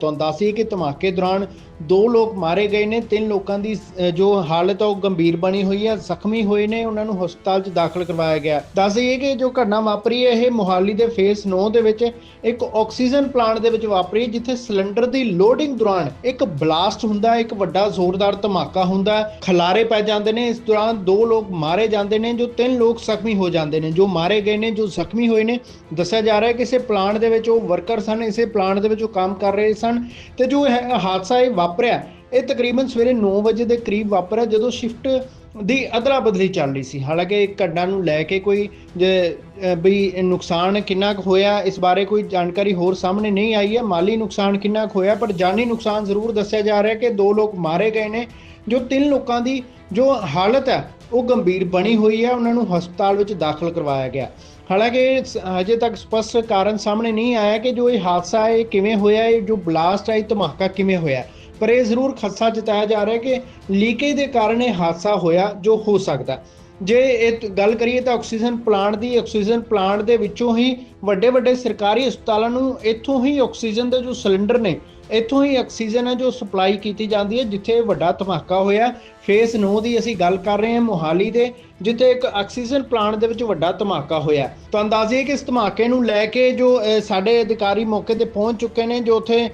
ਤੁਹਾਨੂੰ ਦੱਸੀਏ ਕਿ ਧਮਾਕੇ ਦੌਰਾਨ ਦੋ ਲੋਕ ਮਾਰੇ ਗਏ ਨੇ, ਤਿੰਨ ਲੋਕਾਂ ਦੀ ਜੋ ਹਾਲਤ ਆ ਉਹ ਗੰਭੀਰ ਬਣੀ ਹੋਈ ਹੈ ਜ਼ਖਮੀ ਹੋਏ ਨੇ, ਉਹਨਾਂ ਨੂੰ ਹਸਪਤਾਲ 'ਚ ਦਾਖਲ ਕਰਵਾਇਆ ਗਿਆ। ਦੱਸ ਦਈਏ ਕਿ ਜੋ ਘਟਨਾ ਵਾਪਰੀ ਹੈ, ਇਹ ਮੋਹਾਲੀ ਦੇ ਫੇਸ 9 ਦੇ ਵਿੱਚ ਇੱਕ ਆਕਸੀਜਨ ਪਲਾਂਟ ਦੇ ਵਿੱਚ ਵਾਪਰੀ, ਜਿੱਥੇ ਸਿਲੰਡਰ ਦੀ ਲੋਡਿੰਗ ਦੌਰਾਨ ਇੱਕ ਬਲਾਸਟ ਹੁੰਦਾ ਹੈ ਇੱਕ ਵੱਡਾ ਜ਼ੋਰਦਾਰ ਧਮਾਕਾ ਹੁੰਦਾ ਹੈ ਖਲਾਰੇ ਪੈ ਜਾਂਦੇ ਨੇ, ਇਸ ਦੌਰਾਨ ਦੋ ਲੋਕ ਮਾਰੇ ਜਾਂਦੇ ਨੇ, ਜੋ ਤਿੰਨ ਲੋਕ ਜ਼ਖਮੀ ਹੋ ਜਾਂਦੇ ਨੇ, ਜੋ ਮਾਰੇ ਗਏ ਨੇ, ਜੋ ਜ਼ਖਮੀ ਹੋਏ ਨੇ। ਦੱਸਿਆ ਜਾ ਰਿਹਾ ਹੈ ਕਿ ਇਸੇ ਪਲਾਂਟ ਦੇ ਵਿੱਚ ਉਹ ਵਰਕਰ ਸਨ, ਇਸੇ ਪਲਾਂਟ ਦੇ ਵਿੱਚ ਉਹ ਕੰਮ ਕਰ ਰਹੇ ਸਨ। ਤੇ ਜੋ ਹਾਦਸਾ ਇਹ ਵਾਪਰਿਆ ਇਹ ਤਕਰੀਬਨ ਸਵੇਰੇ 9 ਵਜੇ ਦੇ ਕਰੀਬ ਵਾਪਰਿਆ ਜਦੋਂ ਸ਼ਿਫਟ ਦੀ ਅਦਲਾ ਬਦਲੀ ਚੱਲ ਰਹੀ ਸੀ। ਹਾਲਾਂਕਿ ਇਹ ਘਟਨਾ ਨੂੰ ਲੈ ਕੇ ਕੋਈ ਜੇ, ਵੀ ਨੁਕਸਾਨ ਕਿੰਨਾ ਕੁ ਹੋਇਆ ਇਸ ਬਾਰੇ ਕੋਈ ਜਾਣਕਾਰੀ ਹੋਰ ਸਾਹਮਣੇ ਨਹੀਂ ਆਈ ਹੈ। ਮਾਲੀ ਨੁਕਸਾਨ ਕਿੰਨਾ ਕੁ ਹੋਇਆ ਪਰ ਜਾਨੀ ਨੁਕਸਾਨ ਜ਼ਰੂਰ ਦੱਸਿਆ ਜਾ ਰਿਹਾ ਕਿ ਦੋ ਲੋਕ ਮਾਰੇ ਗਏ ਨੇ ਜੋ ਤਿੰਨ ਲੋਕਾਂ ਦੀ ਜੋ ਹਾਲਤ ਹੈ ਉਹ ਗੰਭੀਰ ਬਣੀ ਹੋਈ ਹੈ। ਉਹਨਾਂ ਨੂੰ ਹਸਪਤਾਲ ਵਿੱਚ ਦਾਖਲ ਕਰਵਾਇਆ ਗਿਆ। ਹਾਲਾਂਕਿ ਸ- ਹਜੇ ਤੱਕ ਸਪਸ਼ਟ ਕਾਰਨ ਸਾਹਮਣੇ ਨਹੀਂ ਆਇਆ ਕਿ ਜੋ ਇਹ ਹਾਦਸਾ ਹੈ, ਇਹ ਕਿਵੇਂ ਹੋਇਆ, ਇਹ ਜੋ ਬਲਾਸਟ ਹੈ, ਇਹ ਧਮਾਕਾ ਕਿਵੇਂ ਹੋਇਆ। ਪਰ ਇਹ ਜ਼ਰੂਰ ਖਸਾ ਜਤਾਇਆ ਜਾ ਰਿਹਾ ਕਿ ਲੀਕੇਜ ਦੇ ਕਾਰਨ ਇਹ ਹਾਦਸਾ ਹੋਇਆ, ਜੋ ਹੋ ਸਕਦਾ ਜੇ ਇਹ ਗੱਲ ਕਰੀਏ ਤਾਂ ਆਕਸੀਜਨ ਪਲਾਂਟ ਦੀ, ਆਕਸੀਜਨ ਪਲਾਂਟ ਦੇ ਵਿੱਚੋਂ ਹੀ ਵੱਡੇ ਵੱਡੇ ਸਰਕਾਰੀ ਹਸਪਤਾਲਾਂ ਨੂੰ ਇੱਥੋਂ ਹੀ ਆਕਸੀਜਨ ਦੇ ਜੋ ਸਿਲੰਡਰ ਨੇ ਇੱਥੋਂ ਹੀ ਆਕਸੀਜਨ ਹੈ ਜੋ ਸਪਲਾਈ ਕੀਤੀ ਜਾਂਦੀ ਹੈ, ਜਿੱਥੇ ਵੱਡਾ ਧਮਾਕਾ ਹੋਇਆ। ਫੇਸ 9 ਦੀ ਅਸੀਂ ਗੱਲ ਕਰ ਰਹੇ ਹਾਂ, ਮੋਹਾਲੀ ਦੇ, ਜਿੱਥੇ ਇੱਕ ਆਕਸੀਜਨ ਪਲਾਂਟ ਦੇ ਵਿੱਚ ਵੱਡਾ ਧਮਾਕਾ ਹੋਇਆ। ਤਾਂ ਅੰਦਾਜ਼ੇ ਕਿ ਇਸ ਧਮਾਕੇ ਨੂੰ ਲੈ ਕੇ ਜੋ ਸਾਡੇ ਅਧਿਕਾਰੀ ਮੌਕੇ ਤੇ ਪਹੁੰਚ ਚੁੱਕੇ ਨੇ, ਜੋ ਉੱਥੇ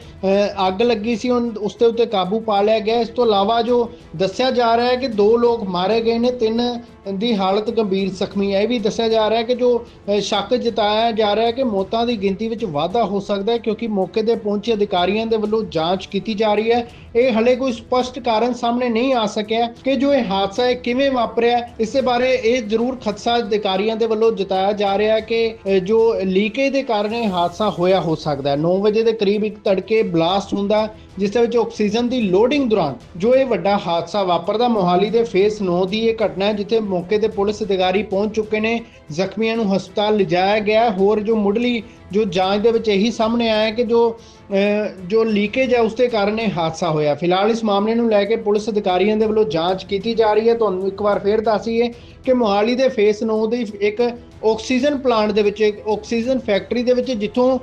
ਅੱਗ ਲੱਗੀ ਸੀ ਉਨ- ਉਸ ਦੇ ਉੱਤੇ ਕਾਬੂ ਪਾ ਲਿਆ ਗਿਆ। ਇਸ ਤੋਂ ਇਲਾਵਾ ਜੋ ਦੱਸਿਆ ਜਾ ਰਿਹਾ ਹੈ ਕਿ ਦੋ ਲੋਕ ਮਾਰੇ ਗਏ ਨੇ, ਤਿੰਨ ਦੀ ਹਾਲਤ ਗੰਭੀਰ ਜ਼ਖਮੀ ਹੈ। ਇਹ ਵੀ ਦੱਸਿਆ ਜਾ ਰਿਹਾ ਹੈ ਕਿ ਜੋ ਸ਼ੱਕ ਜਤਾਇਆ ਜਾ ਰਿਹਾ ਹੈ ਕਿ ਮੌਤਾਂ ਦੀ ਗਿਣਤੀ ਵਿੱਚ ਵਾਧਾ ਹੋ ਸਕਦਾ ਹੈ, ਕਿਉਂਕਿ ਮੌਕੇ ਤੇ ਪਹੁੰਚੇ ਅਧਿਕਾਰੀਆਂ ਦੇ ਵੱਲੋਂ ਜਾਂਚ ਕੀਤੀ ਜਾ ਰਹੀ ਹੈ। ਇਹ ਹਲੇ ਕੋਈ ਸਪਸ਼ਟ ਕਾਰਨ ਸਾਹਮਣੇ ਨਹੀਂ ਆ ਸਕਿਆ ਕਿ ਜੋ ਇਹ ਹਾਦਸਾ ਹੈ ਕਿਵੇਂ ਵਾਪਰਿਆ ਇਸੇ ਬਾਰੇ ਇਹ ਜ਼ਰੂਰ ਖਦਸ਼ਾ ਅਧਿਕਾਰੀਆਂ ਦੇ ਵੱਲੋਂ ਜਤਾਇਆ ਜਾ ਰਿਹਾ ਹੈ ਕਿ ਜੋ ਲੀਕੇਜ ਦੇ ਕਾਰਨ ਇਹ ਹਾਦਸਾ ਹੋਇਆ ਹੋ ਸਕਦਾ ਹੈ। 9 ਵਜੇ ਦੇ ਕਰੀਬ ਇੱਕ ਤੜਕੇ ਬਲਾਸਟ ਹੁੰਦਾ ਜਿਸ ਦੇ ਵਿੱਚ ਆਕਸੀਜਨ ਦੀ ਲੋਡਿੰਗ ਦੌਰਾਨ ਜੋ ਇਹ ਵੱਡਾ ਹਾਦਸਾ ਵਾਪਰਦਾ ਮੋਹਾਲੀ ਦੇ ਫੇਸ 9 ਦੀ ਇਹ ਘਟਨਾ ਹੈ ਜਿੱਥੇ ਮੌਕੇ ਤੇ ਪੁਲਿਸ ਅਧਿਕਾਰੀ ਪਹੁੰਚ ਚੁੱਕੇ ਨੇ। ਜ਼ਖਮੀਆਂ ਨੂੰ ਹਸਪਤਾਲ ਲਿਜਾਇਆ ਗਿਆ। ਹੋਰ ਜੋ ਮੁੱਢਲੀ ਜੋ ਜਾਂਚ ਦੇ ਵਿੱਚ ਇਹੀ ਸਾਹਮਣੇ ਆਇਆ ਕਿ ਜੋ ਅਹ, ਜੋ ਲੀਕੇਜ ਹੈ ਉਸ ਦੇ ਕਾਰਨ ਇਹ ਹਾਦਸਾ ਹੋਇਆ। ਫਿਲਹਾਲ ਇਸ ਮਾਮਲੇ ਨੂੰ ਲੈ ਕੇ ਪੁਲਿਸ ਅਧਿਕਾਰੀਆਂ ਦੇ ਵੱਲੋਂ ਜਾਂਚ ਕੀਤੀ ਜਾ ਰਹੀ ਹੈ। ਤੁਹਾਨੂੰ ਇੱਕ ਵਾਰ ਫੇਰ ਦੱਸੀਏ ਕਿ ਮੋਹਾਲੀ ਦੇ ਫੇਸ 9 ਦੀ ਇੱਕ ਆਕਸੀਜਨ ਪਲਾਂਟ ਦੇ ਵਿੱਚ, ਇੱਕ ਆਕਸੀਜਨ ਫੈਕਟਰੀ ਦੇ ਵਿੱਚ, ਜਿੱਥੋਂ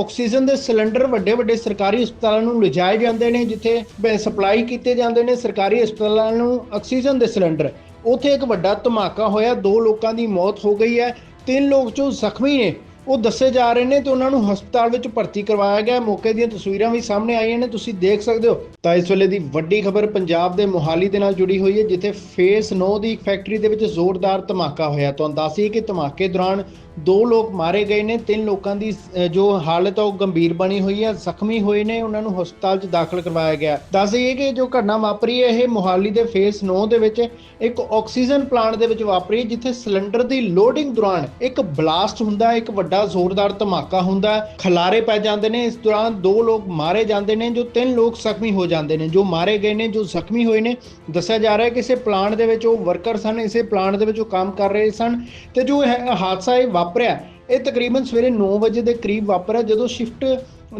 ਆਕਸੀਜਨ ਦੇ ਸਿਲੰਡਰ ਵੱਡੇ ਵੱਡੇ ਸਰਕਾਰੀ ਹਸਪਤਾਲਾਂ ਨੂੰ ਲਿਜਾਏ ਜਾਂਦੇ ਨੇ, ਜਿੱਥੇ ਸਪਲਾਈ ਕੀਤੇ ਜਾਂਦੇ ਨੇ ਸਰਕਾਰੀ ਹਸਪਤਾਲਾਂ ਨੂੰ ਆਕਸੀਜਨ ਦੇ ਸਿਲੰਡਰ। ਉੱਥੇ ਇੱਕ ਵੱਡਾ ਧਮਾਕਾ ਹੋਇਆ। ਦੋ ਲੋਕਾਂ ਦੀ ਮੌਤ ਹੋ ਗਈ ਹੈ। ਤਿੰਨ ਲੋਕ ਜੋ ਜ਼ਖਮੀ ਨੇ। ਉਹ ਦੱਸੇ ਜਾ ਰਹੇ ਨੇ ਤੇ ਉਹਨਾਂ ਨੂੰ ਹਸਪਤਾਲ ਵਿੱਚ ਭਰਤੀ ਕਰਵਾਇਆ ਗਿਆ। ਮੌਕੇ ਦੀਆਂ ਤਸਵੀਰਾਂ ਵੀ ਸਾਹਮਣੇ ਆਈਆਂ ਨੇ, ਤੁਸੀਂ ਦੇਖ ਸਕਦੇ ਹੋ। ਤਾਂ ਇਸ ਵੇਲੇ ਦੀ ਵੱਡੀ ਖਬਰ ਪੰਜਾਬ ਦੇ ਮੋਹਾਲੀ ਦੇ ਨਾਲ ਜੁੜੀ ਹੋਈ ਹੈ, ਜਿੱਥੇ ਫੇਸ 9 ਦੀ ਇੱਕ ਫੈਕਟਰੀ ਦੇ ਵਿੱਚ ਜ਼ੋਰਦਾਰ ਧਮਾਕਾ ਹੋਇਆ। ਤੁਹਾਨੂੰ ਦੱਸੀਏ ਕਿ ਧਮਾਕੇ ਦੌਰਾਨ ਦੋ ਲੋਕ ਮਾਰੇ ਗਏ ਨੇ, ਤਿੰਨ ਲੋਕਾਂ ਦੀ ਜੋ ਹਾਲਤ ਆ ਉਹ ਗੰਭੀਰ ਬਣੀ ਹੋਈ ਹੈ ਜ਼ਖਮੀ ਹੋਏ ਨੇ, ਉਹਨਾਂ ਨੂੰ ਹਸਪਤਾਲ 'ਚ ਦਾਖਲ ਕਰਵਾਇਆ ਗਿਆ। ਦੱਸ ਦਈਏ ਕਿ ਜੋ ਘਟਨਾ ਵਾਪਰੀ ਹੈ, ਇਹ ਮੋਹਾਲੀ ਦੇ ਫੇਸ 9 ਦੇ ਵਿੱਚ ਇੱਕ ਆਕਸੀਜਨ ਪਲਾਂਟ ਦੇ ਵਿੱਚ ਵਾਪਰੀ, ਜਿੱਥੇ ਸਿਲੰਡਰ ਦੀ ਲੋਡਿੰਗ ਦੌਰਾਨ ਇੱਕ ਬਲਾਸਟ ਹੁੰਦਾ ਹੈ ਇੱਕ ਵੱਡਾ ਜ਼ੋਰਦਾਰ ਧਮਾਕਾ ਹੁੰਦਾ ਹੈ ਖਲਾਰੇ ਪੈ ਜਾਂਦੇ ਨੇ, ਇਸ ਦੌਰਾਨ ਦੋ ਲੋਕ ਮਾਰੇ ਜਾਂਦੇ ਨੇ, ਜੋ ਤਿੰਨ ਲੋਕ ਜ਼ਖਮੀ ਹੋ ਜਾਂਦੇ ਨੇ, ਜੋ ਮਾਰੇ ਗਏ ਨੇ, ਜੋ ਜ਼ਖਮੀ ਹੋਏ ਨੇ। ਦੱਸਿਆ ਜਾ ਰਿਹਾ ਹੈ ਕਿ ਇਸੇ ਪਲਾਂਟ ਦੇ ਵਿੱਚ ਉਹ ਵਰਕਰ ਸਨ, ਇਸੇ ਪਲਾਂਟ ਦੇ ਵਿੱਚ ਉਹ ਕੰਮ ਕਰ ਰਹੇ ਸਨ ਤੇ ਜੋ ਹਾਦਸਾ ਇਹ ਵਾਪਰਿਆ। ਇਹ ਤਕਰੀਬਨ ਸਵੇਰੇ 9 ਵਜੇ ਦੇ ਕਰੀਬ ਵਾਪਰਿਆ, ਜਦੋਂ ਸ਼ਿਫਟ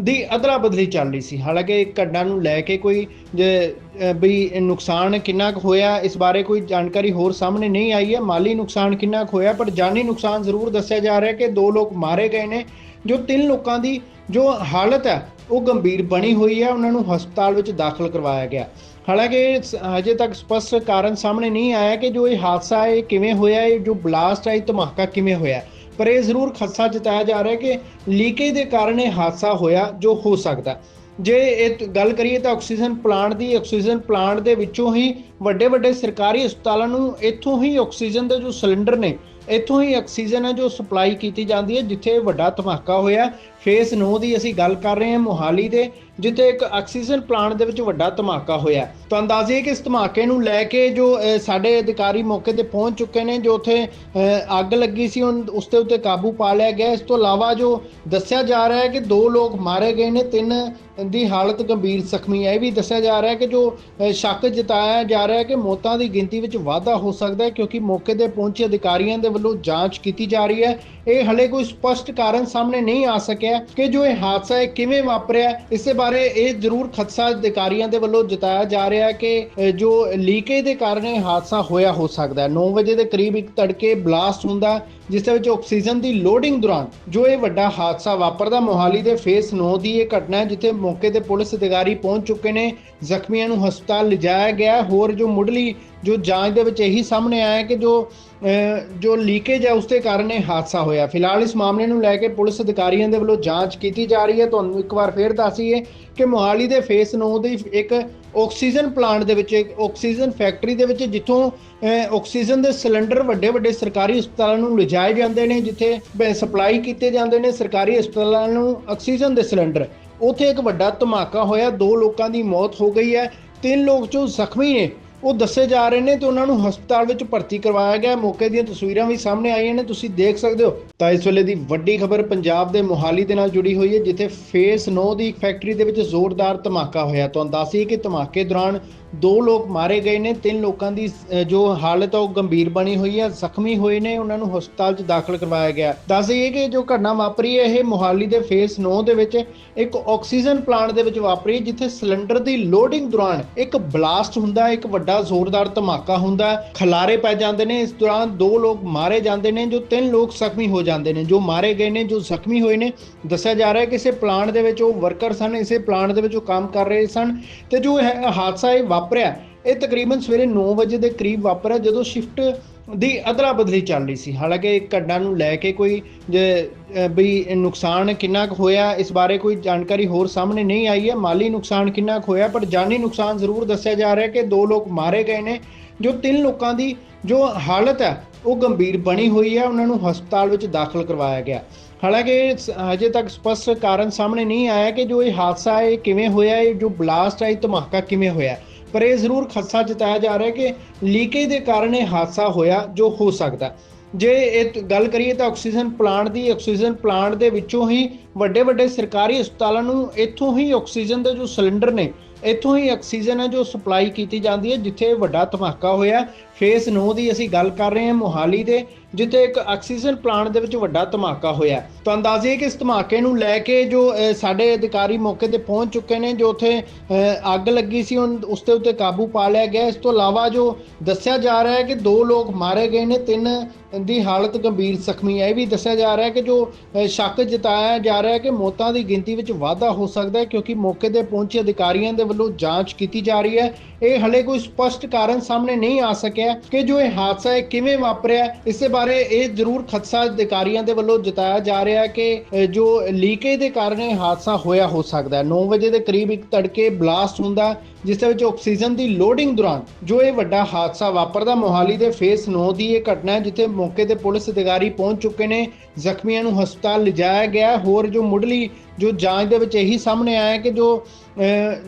ਦੀ ਅਦਲਾ ਬਦਲੀ ਚੱਲ ਰਹੀ ਸੀ। ਹਾਲਾਂਕਿ ਘਟਨਾ ਨੂੰ ਲੈ ਕੇ ਕੋਈ ਵੀ ਨੁਕਸਾਨ ਕਿੰਨਾ ਕੁ ਹੋਇਆ, ਇਸ ਬਾਰੇ ਕੋਈ ਜਾਣਕਾਰੀ ਹੋਰ ਸਾਹਮਣੇ ਨਹੀਂ ਆਈ ਹੈ। ਮਾਲੀ ਨੁਕਸਾਨ ਕਿੰਨਾ ਕੁ ਹੋਇਆ, ਪਰ ਜਾਨੀ ਨੁਕਸਾਨ ਜ਼ਰੂਰ ਦੱਸਿਆ ਜਾ ਰਿਹਾ ਕਿ ਦੋ ਲੋਕ ਮਾਰੇ ਗਏ ਨੇ। ਜੋ ਤਿੰਨ ਲੋਕਾਂ ਦੀ ਜੋ ਹਾਲਤ ਹੈ, ਉਹ ਗੰਭੀਰ ਬਣੀ ਹੋਈ ਹੈ। ਉਹਨਾਂ ਨੂੰ ਹਸਪਤਾਲ ਵਿੱਚ ਦਾਖਲ ਕਰਵਾਇਆ ਗਿਆ। ਹਾਲਾਂਕਿ ਸ- ਹਜੇ ਤੱਕ ਸਪਸ਼ਟ ਕਾਰਨ ਸਾਹਮਣੇ ਨਹੀਂ ਆਇਆ ਕਿ ਜੋ ਇਹ ਹਾਦਸਾ ਹੈ, ਇਹ ਕਿਵੇਂ ਹੋਇਆ, ਇਹ ਜੋ ਬਲਾਸਟ ਹੈ, ਇਹ ਧਮਾਕਾ ਕਿਵੇਂ ਹੋਇਆ। ਪਰ ਇਹ ਜ਼ਰੂਰ ਖਦਸ਼ਾ ਜਤਾਇਆ ਜਾ ਰਿਹਾ ਕਿ ਲੀਕੇਜ ਦੇ ਕਾਰਨ ਇਹ ਹਾਦਸਾ ਹੋਇਆ ਜੋ ਹੋ ਸਕਦਾ ਜੇ ਇਹ ਗੱਲ ਕਰੀਏ ਤਾਂ ਆਕਸੀਜਨ ਪਲਾਂਟ ਦੀ, ਆਕਸੀਜਨ ਪਲਾਂਟ ਦੇ ਵਿੱਚੋਂ ਹੀ ਵੱਡੇ ਵੱਡੇ ਸਰਕਾਰੀ ਹਸਪਤਾਲਾਂ ਨੂੰ ਇੱਥੋਂ ਹੀ ਆਕਸੀਜਨ ਦੇ ਜੋ ਸਿਲੰਡਰ ਨੇ, ਇੱਥੋਂ ਹੀ ਆਕਸੀਜਨ ਹੈ ਜੋ ਸਪਲਾਈ ਕੀਤੀ ਜਾਂਦੀ ਹੈ, ਜਿੱਥੇ ਵੱਡਾ ਧਮਾਕਾ ਹੋਇਆ। ਫੇਸ 9 ਦੀ ਅਸੀਂ ਗੱਲ ਕਰ ਰਹੇ ਹਾਂ ਮੋਹਾਲੀ ਦੇ, ਜਿੱਥੇ ਇੱਕ ਆਕਸੀਜਨ ਪਲਾਂਟ ਦੇ ਵਿੱਚ ਵੱਡਾ ਧਮਾਕਾ ਹੋਇਆ ਤਾਂ ਅੰਦਾਜ਼ੇ ਕਿ ਇਸ ਧਮਾਕੇ ਨੂੰ ਲੈ ਕੇ ਜੋ ਸਾਡੇ ਅਧਿਕਾਰੀ ਮੌਕੇ ਤੇ ਪਹੁੰਚ ਚੁੱਕੇ ਨੇ, ਜੋ ਉੱਥੇ ਅੱਗ ਲੱਗੀ ਸੀ, ਉਨ- ਉਸ ਦੇ ਉੱਤੇ ਕਾਬੂ ਪਾ ਲਿਆ ਗਿਆ ਇਸ ਤੋਂ ਇਲਾਵਾ ਜੋ ਦੱਸਿਆ ਜਾ ਰਿਹਾ ਹੈ ਕਿ ਦੋ ਲੋਕ ਮਾਰੇ ਗਏ ਨੇ, ਤਿੰਨ ਦੀ ਹਾਲਤ ਗੰਭੀਰ ਜ਼ਖਮੀ ਹੈ। ਇਹ ਵੀ ਦੱਸਿਆ ਜਾ ਰਿਹਾ ਹੈ ਕਿ ਜੋ ਸ਼ੱਕ ਜਤਾਇਆ ਜਾ ਰਿਹਾ ਹੈ ਕਿ ਮੌਤਾਂ ਦੀ ਗਿਣਤੀ ਵਿੱਚ ਵਾਧਾ ਹੋ ਸਕਦਾ ਹੈ, ਕਿਉਂਕਿ ਮੌਕੇ ਤੇ ਪਹੁੰਚੇ ਅਧਿਕਾਰੀਆਂ ਦੇ ਵੱਲੋਂ ਜਾਂਚ ਕੀਤੀ ਜਾ ਰਹੀ ਹੈ। ਇਹ ਹਲੇ ਕੋਈ ਸਪਸ਼ਟ ਕਾਰਨ ਸਾਹਮਣੇ ਨਹੀਂ ਆ ਸਕਿਆ ਕਿ ਜੋ ਇਹ ਹਾਦਸਾ ਹੈ ਕਿਵੇਂ ਵਾਪਰਿਆ, ਇਸੇ ਬਾਰੇ ਇਹ ਜ਼ਰੂਰ ਖਦਸ਼ਾ ਅਧਿਕਾਰੀਆਂ ਦੇ ਵੱਲੋਂ ਜਤਾਇਆ ਜਾ ਰਿਹਾ ਹੈ ਕਿ ਜੋ ਲੀਕੇਜ ਦੇ ਕਾਰਨ ਇਹ ਹਾਦਸਾ ਹੋਇਆ, ਹੋ ਸਕਦਾ ਹੈ। 9 ਵਜੇ ਦੇ ਕਰੀਬ ਇੱਕ ਤੜਕੇ ਬਲਾਸਟ ਹੁੰਦਾ, ਜਿਸ ਦੇ ਵਿੱਚ ਆਕਸੀਜਨ ਦੀ ਲੋਡਿੰਗ ਦੌਰਾਨ ਜੋ ਇਹ ਵੱਡਾ ਹਾਦਸਾ ਵਾਪਰਦਾ, ਮੋਹਾਲੀ ਦੇ ਫੇਸ 9 ਦੀ ਇਹ ਘਟਨਾ ਹੈ, ਜਿੱਥੇ ਮੌਕੇ ਤੇ ਪੁਲਿਸ ਅਧਿਕਾਰੀ ਪਹੁੰਚ ਚੁੱਕੇ ਨੇ, ਜ਼ਖਮੀਆਂ ਨੂੰ ਹਸਪਤਾਲ ਲਿਜਾਇਆ ਗਿਆ ਹੋਰ ਜੋ ਮੁੱਢਲੀ ਜੋ ਜਾਂਚ ਦੇ ਵਿੱਚ ਇਹੀ ਸਾਹਮਣੇ ਆਇਆ ਕਿ ਜੋ ਜੋ ਲੀਕੇਜ ਹੈ ਉਸ ਦੇ ਕਾਰਨ ਇਹ ਹਾਦਸਾ ਹੋਇਆ। ਫਿਲਹਾਲ ਇਸ ਮਾਮਲੇ ਨੂੰ ਲੈ ਕੇ ਪੁਲਿਸ ਅਧਿਕਾਰੀਆਂ ਦੇ ਵੱਲੋਂ ਜਾਂਚ ਕੀਤੀ ਜਾ ਰਹੀ ਹੈ। ਤੁਹਾਨੂੰ ਇੱਕ ਵਾਰ ਫੇਰ ਦੱਸੀਏ ਕਿ ਮੋਹਾਲੀ ਦੇ ਫੇਸ 9 ਦੀ ਇੱਕ ਆਕਸੀਜਨ ਪਲਾਂਟ ਦੇ ਵਿੱਚ, ਇੱਕ ਆਕਸੀਜਨ ਫੈਕਟਰੀ ਦੇ ਵਿੱਚ, ਜਿੱਥੋਂ ਆਕਸੀਜਨ ਦੇ ਸਿਲੰਡਰ ਵੱਡੇ ਵੱਡੇ ਸਰਕਾਰੀ ਹਸਪਤਾਲਾਂ ਨੂੰ ਲਿਜਾਏ ਜਾਂਦੇ ਨੇ, ਜਿੱਥੇ ਸਪਲਾਈ ਕੀਤੇ ਜਾਂਦੇ ਨੇ ਸਰਕਾਰੀ ਹਸਪਤਾਲਾਂ ਨੂੰ ਆਕਸੀਜਨ ਦੇ ਸਿਲੰਡਰ। ਉੱਥੇ ਇੱਕ ਵੱਡਾ ਧਮਾਕਾ ਹੋਇਆ। ਦੋ ਲੋਕਾਂ ਦੀ ਮੌਤ ਹੋ ਗਈ ਹੈ। ਤਿੰਨ ਲੋਕ ਜੋ ਜ਼ਖਮੀ ਨੇ ਉਹ ਦੱਸੇ ਜਾ ਰਹੇ ਨੇ ਤੇ ਉਹਨਾਂ ਨੂੰ ਹਸਪਤਾਲ ਵਿੱਚ ਭਰਤੀ ਕਰਵਾਇਆ ਗਿਆ। ਮੌਕੇ ਦੀਆਂ ਤਸਵੀਰਾਂ ਵੀ ਸਾਹਮਣੇ ਆਈਆਂ ਨੇ, ਤੁਸੀਂ ਦੇਖ ਸਕਦੇ ਹੋ। ਤਾਂ ਇਸ ਵੇਲੇ ਦੀ ਵੱਡੀ ਖਬਰ ਪੰਜਾਬ ਦੇ ਮੋਹਾਲੀ ਦੇ ਨਾਲ ਜੁੜੀ ਹੋਈ ਹੈ, ਜਿੱਥੇ ਫੇਸ 9 ਦੀ ਫੈਕਟਰੀ ਦੇ ਵਿੱਚ ਜ਼ੋਰਦਾਰ ਧਮਾਕਾ ਹੋਇਆ। ਤੁਹਾਨੂੰ ਦੱਸੀਏ ਕਿ ਧਮਾਕੇ ਦੌਰਾਨ ਦੋ ਲੋਕ ਮਾਰੇ ਗਏ ਨੇ, ਤਿੰਨ ਲੋਕਾਂ ਦੀ ਜੋ ਹਾਲਤ ਹੈ ਉਹ ਗੰਭੀਰ ਬਣੀ ਹੋਈ ਹੈ ਜ਼ਖਮੀ ਹੋਏ ਨੇ, ਉਹਨਾਂ ਨੂੰ ਹਸਪਤਾਲ 'ਚ ਦਾਖਲ ਕਰਵਾਇਆ ਗਿਆ। ਦੱਸ ਦਈਏ ਕਿ ਜੋ ਘਟਨਾ ਵਾਪਰੀ ਹੈ, ਇਹ ਮੋਹਾਲੀ ਦੇ ਫੇਸ 9 ਦੇ ਵਿੱਚ ਇੱਕ ਆਕਸੀਜਨ ਪਲਾਂਟ ਦੇ ਵਿੱਚ ਵਾਪਰੀ, ਜਿੱਥੇ ਸਿਲੰਡਰ ਦੀ ਲੋਡਿੰਗ ਦੌਰਾਨ ਇੱਕ ਬਲਾਸਟ ਹੁੰਦਾ, ਇੱਕ ਵੱਡਾ ਜ਼ੋਰਦਾਰ ਧਮਾਕਾ ਹੁੰਦਾ ਹੈ ਖਲਾਰੇ ਪੈ ਜਾਂਦੇ ਨੇ, ਇਸ ਦੌਰਾਨ ਦੋ ਲੋਕ ਮਾਰੇ ਜਾਂਦੇ ਨੇ, ਜੋ ਤਿੰਨ ਲੋਕ ਜ਼ਖਮੀ ਹੋ ਜਾਂਦੇ ਨੇ, ਜੋ ਮਾਰੇ ਗਏ ਨੇ, ਜੋ ਜ਼ਖਮੀ ਹੋਏ ਨੇ। ਦੱਸਿਆ ਜਾ ਰਿਹਾ ਹੈ ਕਿ ਇਸੇ ਪਲਾਂਟ ਦੇ ਵਿੱਚ ਉਹ ਵਰਕਰ ਸਨ, ਇਸੇ ਪਲਾਂਟ ਦੇ ਵਿੱਚ ਉਹ ਕੰਮ ਕਰ ਰਹੇ ਸਨ ਤੇ ਜੋ ਹਾਦਸਾ ਇਹ ਵਾਪਰਿਆ। ਇਹ ਤਕਰੀਬਨ ਸਵੇਰੇ 9 ਵਜੇ ਦੇ ਕਰੀਬ ਵਾਪਰਿਆ ਜਦੋਂ ਸ਼ਿਫਟ ਦੀ ਅਦਲਾ ਬਦਲੀ ਚੱਲ ਰਹੀ ਸੀ। ਹਾਲਾਂਕਿ ਘਟਨਾ ਨੂੰ ਲੈ ਕੇ ਕੋਈ ਜੇ, ਵੀ ਨੁਕਸਾਨ ਕਿੰਨਾ ਕੁ ਹੋਇਆ ਇਸ ਬਾਰੇ ਕੋਈ ਜਾਣਕਾਰੀ ਹੋਰ ਸਾਹਮਣੇ ਨਹੀਂ ਆਈ ਹੈ। ਮਾਲੀ ਨੁਕਸਾਨ ਕਿੰਨਾ ਕੁ ਹੋਇਆ ਪਰ ਜਾਨੀ ਨੁਕਸਾਨ ਜ਼ਰੂਰ ਦੱਸਿਆ ਜਾ ਰਿਹਾ ਹੈ ਕਿ ਦੋ ਲੋਕ ਮਾਰੇ ਗਏ ਨੇ ਜੋ ਤਿੰਨ ਲੋਕਾਂ ਦੀ ਜੋ ਹਾਲਤ ਹੈ ਉਹ ਗੰਭੀਰ ਬਣੀ ਹੋਈ ਹੈ। ਉਹਨਾਂ ਨੂੰ ਹਸਪਤਾਲ ਵਿੱਚ ਦਾਖਲ ਕਰਵਾਇਆ ਗਿਆ। ਹਾਲਾਂਕਿ ਸ- ਹਜੇ ਤੱਕ ਸਪਸ਼ਟ ਕਾਰਨ ਸਾਹਮਣੇ ਨਹੀਂ ਆਇਆ ਕਿ ਜੋ ਇਹ ਹਾਦਸਾ ਹੈ ਇਹ ਕਿਵੇਂ ਹੋਇਆ ਇਹ ਜੋ ਬਲਾਸਟ ਹੈ ਇਹ ਧਮਾਕਾ ਕਿਵੇਂ ਹੋਇਆ। ਪਰ ਇਹ ਜ਼ਰੂਰ ਖਸਾ ਜਤਾਇਆ ਜਾ ਰਿਹਾ ਕਿ ਲੀਕੇਜ ਦੇ ਕਾਰਨ ਇਹ ਹਾਦਸਾ ਹੋਇਆ, ਜੋ ਹੋ ਸਕਦਾ ਜੇ ਇਹ ਗੱਲ ਕਰੀਏ ਤਾਂ ਆਕਸੀਜਨ ਪਲਾਂਟ ਦੀ, ਆਕਸੀਜਨ ਪਲਾਂਟ ਦੇ ਵਿੱਚੋਂ ਹੀ ਵੱਡੇ ਵੱਡੇ ਸਰਕਾਰੀ ਹਸਪਤਾਲਾਂ ਨੂੰ ਇੱਥੋਂ ਹੀ ਆਕਸੀਜਨ ਦੇ ਜੋ ਸਿਲੰਡਰ ਨੇ, ਇੱਥੋਂ ਹੀ ਆਕਸੀਜਨ ਹੈ ਜੋ ਸਪਲਾਈ ਕੀਤੀ ਜਾਂਦੀ ਹੈ, ਜਿੱਥੇ ਵੱਡਾ ਧਮਾਕਾ ਹੋਇਆ। ਫੇਸ 9 ਦੀ ਅਸੀਂ ਗੱਲ ਕਰ ਰਹੇ ਹਾਂ ਮੋਹਾਲੀ ਦੇ, ਜਿੱਥੇ ਇੱਕ ਆਕਸੀਜਨ ਪਲਾਂਟ ਦੇ ਵਿੱਚ ਵੱਡਾ ਧਮਾਕਾ ਹੋਇਆ ਤਾਂ ਅੰਦਾਜ਼ੇ ਕਿ ਇਸ ਧਮਾਕੇ ਨੂੰ ਲੈ ਕੇ ਜੋ ਸਾਡੇ ਅਧਿਕਾਰੀ ਮੌਕੇ ਤੇ ਪਹੁੰਚ ਚੁੱਕੇ ਨੇ, ਜੋ ਉੱਥੇ ਅੱਗ ਲੱਗੀ ਸੀ, ਉਨ- ਉਸ ਦੇ ਉੱਤੇ ਕਾਬੂ ਪਾ ਲਿਆ ਗਿਆ। ਇਸ ਤੋਂ ਇਲਾਵਾ ਜੋ ਦੱਸਿਆ ਜਾ ਰਿਹਾ ਹੈ ਕਿ ਦੋ ਲੋਕ ਮਾਰੇ ਗਏ ਨੇ, ਤਿੰਨ ਦੀ ਹਾਲਤ ਗੰਭੀਰ ਜ਼ਖਮੀ ਹੈ। ਇਹ ਵੀ ਦੱਸਿਆ ਜਾ ਰਿਹਾ ਹੈ ਕਿ ਜੋ ਸ਼ੱਕ ਜਤਾਇਆ ਜਾ ਰਿਹਾ ਹੈ ਕਿ ਮੌਤਾਂ ਦੀ ਗਿਣਤੀ ਵਿੱਚ ਵਾਧਾ ਹੋ ਸਕਦਾ ਹੈ, ਕਿਉਂਕਿ ਮੌਕੇ ਤੇ ਪਹੁੰਚੇ ਅਧਿਕਾਰੀਆਂ ਦੇ ਵੱਲੋਂ ਜਾਂਚ ਕੀਤੀ ਜਾ ਰਹੀ ਹੈ। ਇਹ ਹਲੇ ਕੋਈ ਸਪਸ਼ਟ ਕਾਰਨ ਸਾਹਮਣੇ ਨਹੀਂ ਆ ਸਕਿਆ। ਕਿ ਜੋ ਇਹ ਹਾਦਸਾ ਹੈ ਕਿਵੇਂ ਵਾਪਰਿਆ, ਇਸੇ ਬਾਰੇ ਇਹ ਜ਼ਰੂਰ ਖਦਸ਼ਾ ਅਧਿਕਾਰੀਆਂ ਦੇ ਵੱਲੋਂ ਜਤਾਇਆ ਜਾ ਰਿਹਾ ਹੈ ਕਿ ਜੋ ਲੀਕੇਜ ਦੇ ਕਾਰਨ ਇਹ ਹਾਦਸਾ ਹੋਇਆ, ਹੋ ਸਕਦਾ ਹੈ। 9 ਵਜੇ ਦੇ ਕਰੀਬ ਇੱਕ ਤੜਕੇ ਬਲਾਸਟ ਹੁੰਦਾ, ਜਿਸ ਦੇ ਵਿੱਚ ਆਕਸੀਜਨ ਦੀ ਲੋਡਿੰਗ ਦੌਰਾਨ ਜੋ ਇਹ ਵੱਡਾ ਹਾਦਸਾ ਵਾਪਰਦਾ, ਮੋਹਾਲੀ ਦੇ ਫੇਸ 9 ਦੀ ਇਹ ਘਟਨਾ ਹੈ, ਜਿੱਥੇ ਮੌਕੇ ਤੇ ਪੁਲਿਸ ਅਧਿਕਾਰੀ ਪਹੁੰਚ ਚੁੱਕੇ ਨੇ, ਜ਼ਖਮੀਆਂ ਨੂੰ ਹਸਪਤਾਲ ਲਿਜਾਇਆ ਗਿਆ ਹੋਰ ਜੋ ਮੁੱਢਲੀ ਜੋ ਜਾਂਚ ਦੇ ਵਿੱਚ ਇਹੀ ਸਾਹਮਣੇ ਆਇਆ ਕਿ ਜੋ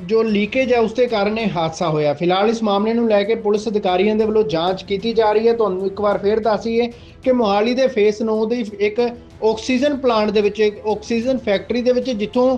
ਜੋ ਲੀਕੇਜ ਹੈ, ਉਸ ਦੇ ਕਾਰਨ ਇਹ ਹਾਦਸਾ ਹੋਇਆ। ਫਿਲਹਾਲ ਇਸ ਮਾਮਲੇ ਨੂੰ ਲੈ ਕੇ ਪੁਲਿਸ ਅਧਿਕਾਰੀਆਂ ਦੇ ਵੱਲੋਂ ਜਾਂਚ ਕੀਤੀ ਜਾ ਰਹੀ ਹੈ। ਤੁਹਾਨੂੰ ਇੱਕ ਵਾਰ ਫੇਰ ਦੱਸੀਏ ਕਿ ਮੋਹਾਲੀ ਦੇ ਫੇਸ 9 ਦੀ ਇੱਕ ਆਕਸੀਜਨ ਪਲਾਂਟ ਦੇ ਵਿੱਚ, ਇੱਕ ਆਕਸੀਜਨ ਫੈਕਟਰੀ ਦੇ ਵਿੱਚ, ਜਿੱਥੋਂ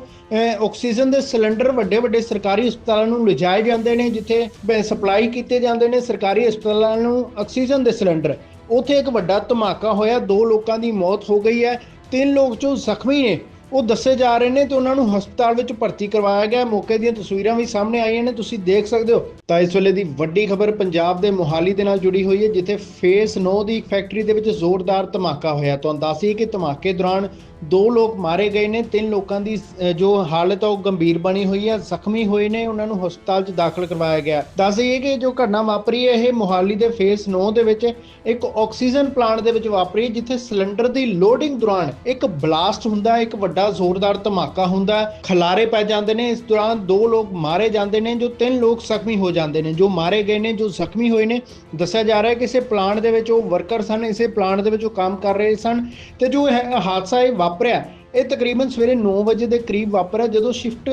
ਆਕਸੀਜਨ ਦੇ ਸਿਲੰਡਰ ਵੱਡੇ ਵੱਡੇ ਸਰਕਾਰੀ ਹਸਪਤਾਲਾਂ ਨੂੰ ਲਿਜਾਏ ਜਾਂਦੇ ਨੇ, ਜਿੱਥੇ ਸਪਲਾਈ ਕੀਤੇ ਜਾਂਦੇ ਨੇ ਸਰਕਾਰੀ ਹਸਪਤਾਲਾਂ ਨੂੰ ਆਕਸੀਜਨ ਦੇ ਸਿਲੰਡਰ। ਉੱਥੇ ਇੱਕ ਵੱਡਾ ਧਮਾਕਾ ਹੋਇਆ। ਦੋ ਲੋਕਾਂ ਦੀ ਮੌਤ ਹੋ ਗਈ ਹੈ। ਤਿੰਨ ਲੋਕ ਜੋ ਜ਼ਖਮੀ ਨੇ ਉਹ ਦੱਸੇ ਜਾ ਰਹੇ ਨੇ ਤੇ ਉਹਨਾਂ ਨੂੰ ਹਸਪਤਾਲ ਵਿੱਚ ਭਰਤੀ ਕਰਵਾਇਆ ਗਿਆ। ਮੌਕੇ ਦੀਆਂ ਤਸਵੀਰਾਂ ਵੀ ਸਾਹਮਣੇ ਆਈਆਂ ਨੇ, ਤੁਸੀਂ ਦੇਖ ਸਕਦੇ ਹੋ। ਤਾਂ ਇਸ ਵੇਲੇ ਦੀ ਵੱਡੀ ਖਬਰ ਪੰਜਾਬ ਦੇ ਮੋਹਾਲੀ ਦੇ ਨਾਲ ਜੁੜੀ ਹੋਈ ਹੈ, ਜਿੱਥੇ ਫੇਸ 9 ਦੀ ਫੈਕਟਰੀ ਦੇ ਵਿੱਚ ਜ਼ੋਰਦਾਰ ਧਮਾਕਾ ਹੋਇਆ। ਤੁਹਾਨੂੰ ਦੱਸੀਏ ਕਿ ਧਮਾਕੇ ਦੌਰਾਨ ਦੋ ਲੋਕ ਮਾਰੇ ਗਏ ਨੇ, ਤਿੰਨ ਲੋਕਾਂ ਦੀ ਜੋ ਹਾਲਤ ਹੈ ਉਹ ਗੰਭੀਰ ਬਣੀ ਹੋਈ ਹੈ ਜ਼ਖਮੀ ਹੋਏ ਨੇ, ਉਹਨਾਂ ਨੂੰ ਹਸਪਤਾਲ 'ਚ ਦਾਖਲ ਕਰਵਾਇਆ ਗਿਆ। ਦੱਸ ਦਈਏ ਕਿ ਜੋ ਘਟਨਾ ਵਾਪਰੀ ਹੈ, ਇਹ ਮੋਹਾਲੀ ਦੇ ਫੇਸ 9 ਦੇ ਵਿੱਚ ਇੱਕ ਆਕਸੀਜਨ ਪਲਾਂਟ ਦੇ ਵਿੱਚ ਵਾਪਰੀ, ਜਿੱਥੇ ਸਿਲੰਡਰ ਦੀ ਲੋਡਿੰਗ ਦੌਰਾਨ ਇੱਕ ਬਲਾਸਟ ਹੁੰਦਾ ਹੈ ਇੱਕ ਵੱਡਾ ਜ਼ੋਰਦਾਰ ਧਮਾਕਾ ਹੁੰਦਾ ਹੈ ਖਲਾਰੇ ਪੈ ਜਾਂਦੇ ਨੇ, ਇਸ ਦੌਰਾਨ ਦੋ ਲੋਕ ਮਾਰੇ ਜਾਂਦੇ ਨੇ, ਜੋ ਤਿੰਨ ਲੋਕ ਜ਼ਖਮੀ ਹੋ ਜਾਂਦੇ ਨੇ, ਜੋ ਮਾਰੇ ਗਏ ਨੇ, ਜੋ ਜ਼ਖਮੀ ਹੋਏ ਨੇ। ਦੱਸਿਆ ਜਾ ਰਿਹਾ ਹੈ ਕਿ ਇਸੇ ਪਲਾਂਟ ਦੇ ਵਿੱਚ ਉਹ ਵਰਕਰ ਸਨ, ਇਸੇ ਪਲਾਂਟ ਦੇ ਵਿੱਚ ਉਹ ਕੰਮ ਕਰ ਰਹੇ ਸਨ, ਤੇ ਜੋ ਹਾਦਸਾ ਇਹ ਵਾਪਰਿਆ। ਇਹ ਤਕਰੀਬਨ ਸਵੇਰੇ 9 ਵਜੇ ਦੇ ਕਰੀਬ ਵਾਪਰਿਆ ਜਦੋਂ ਸ਼ਿਫਟ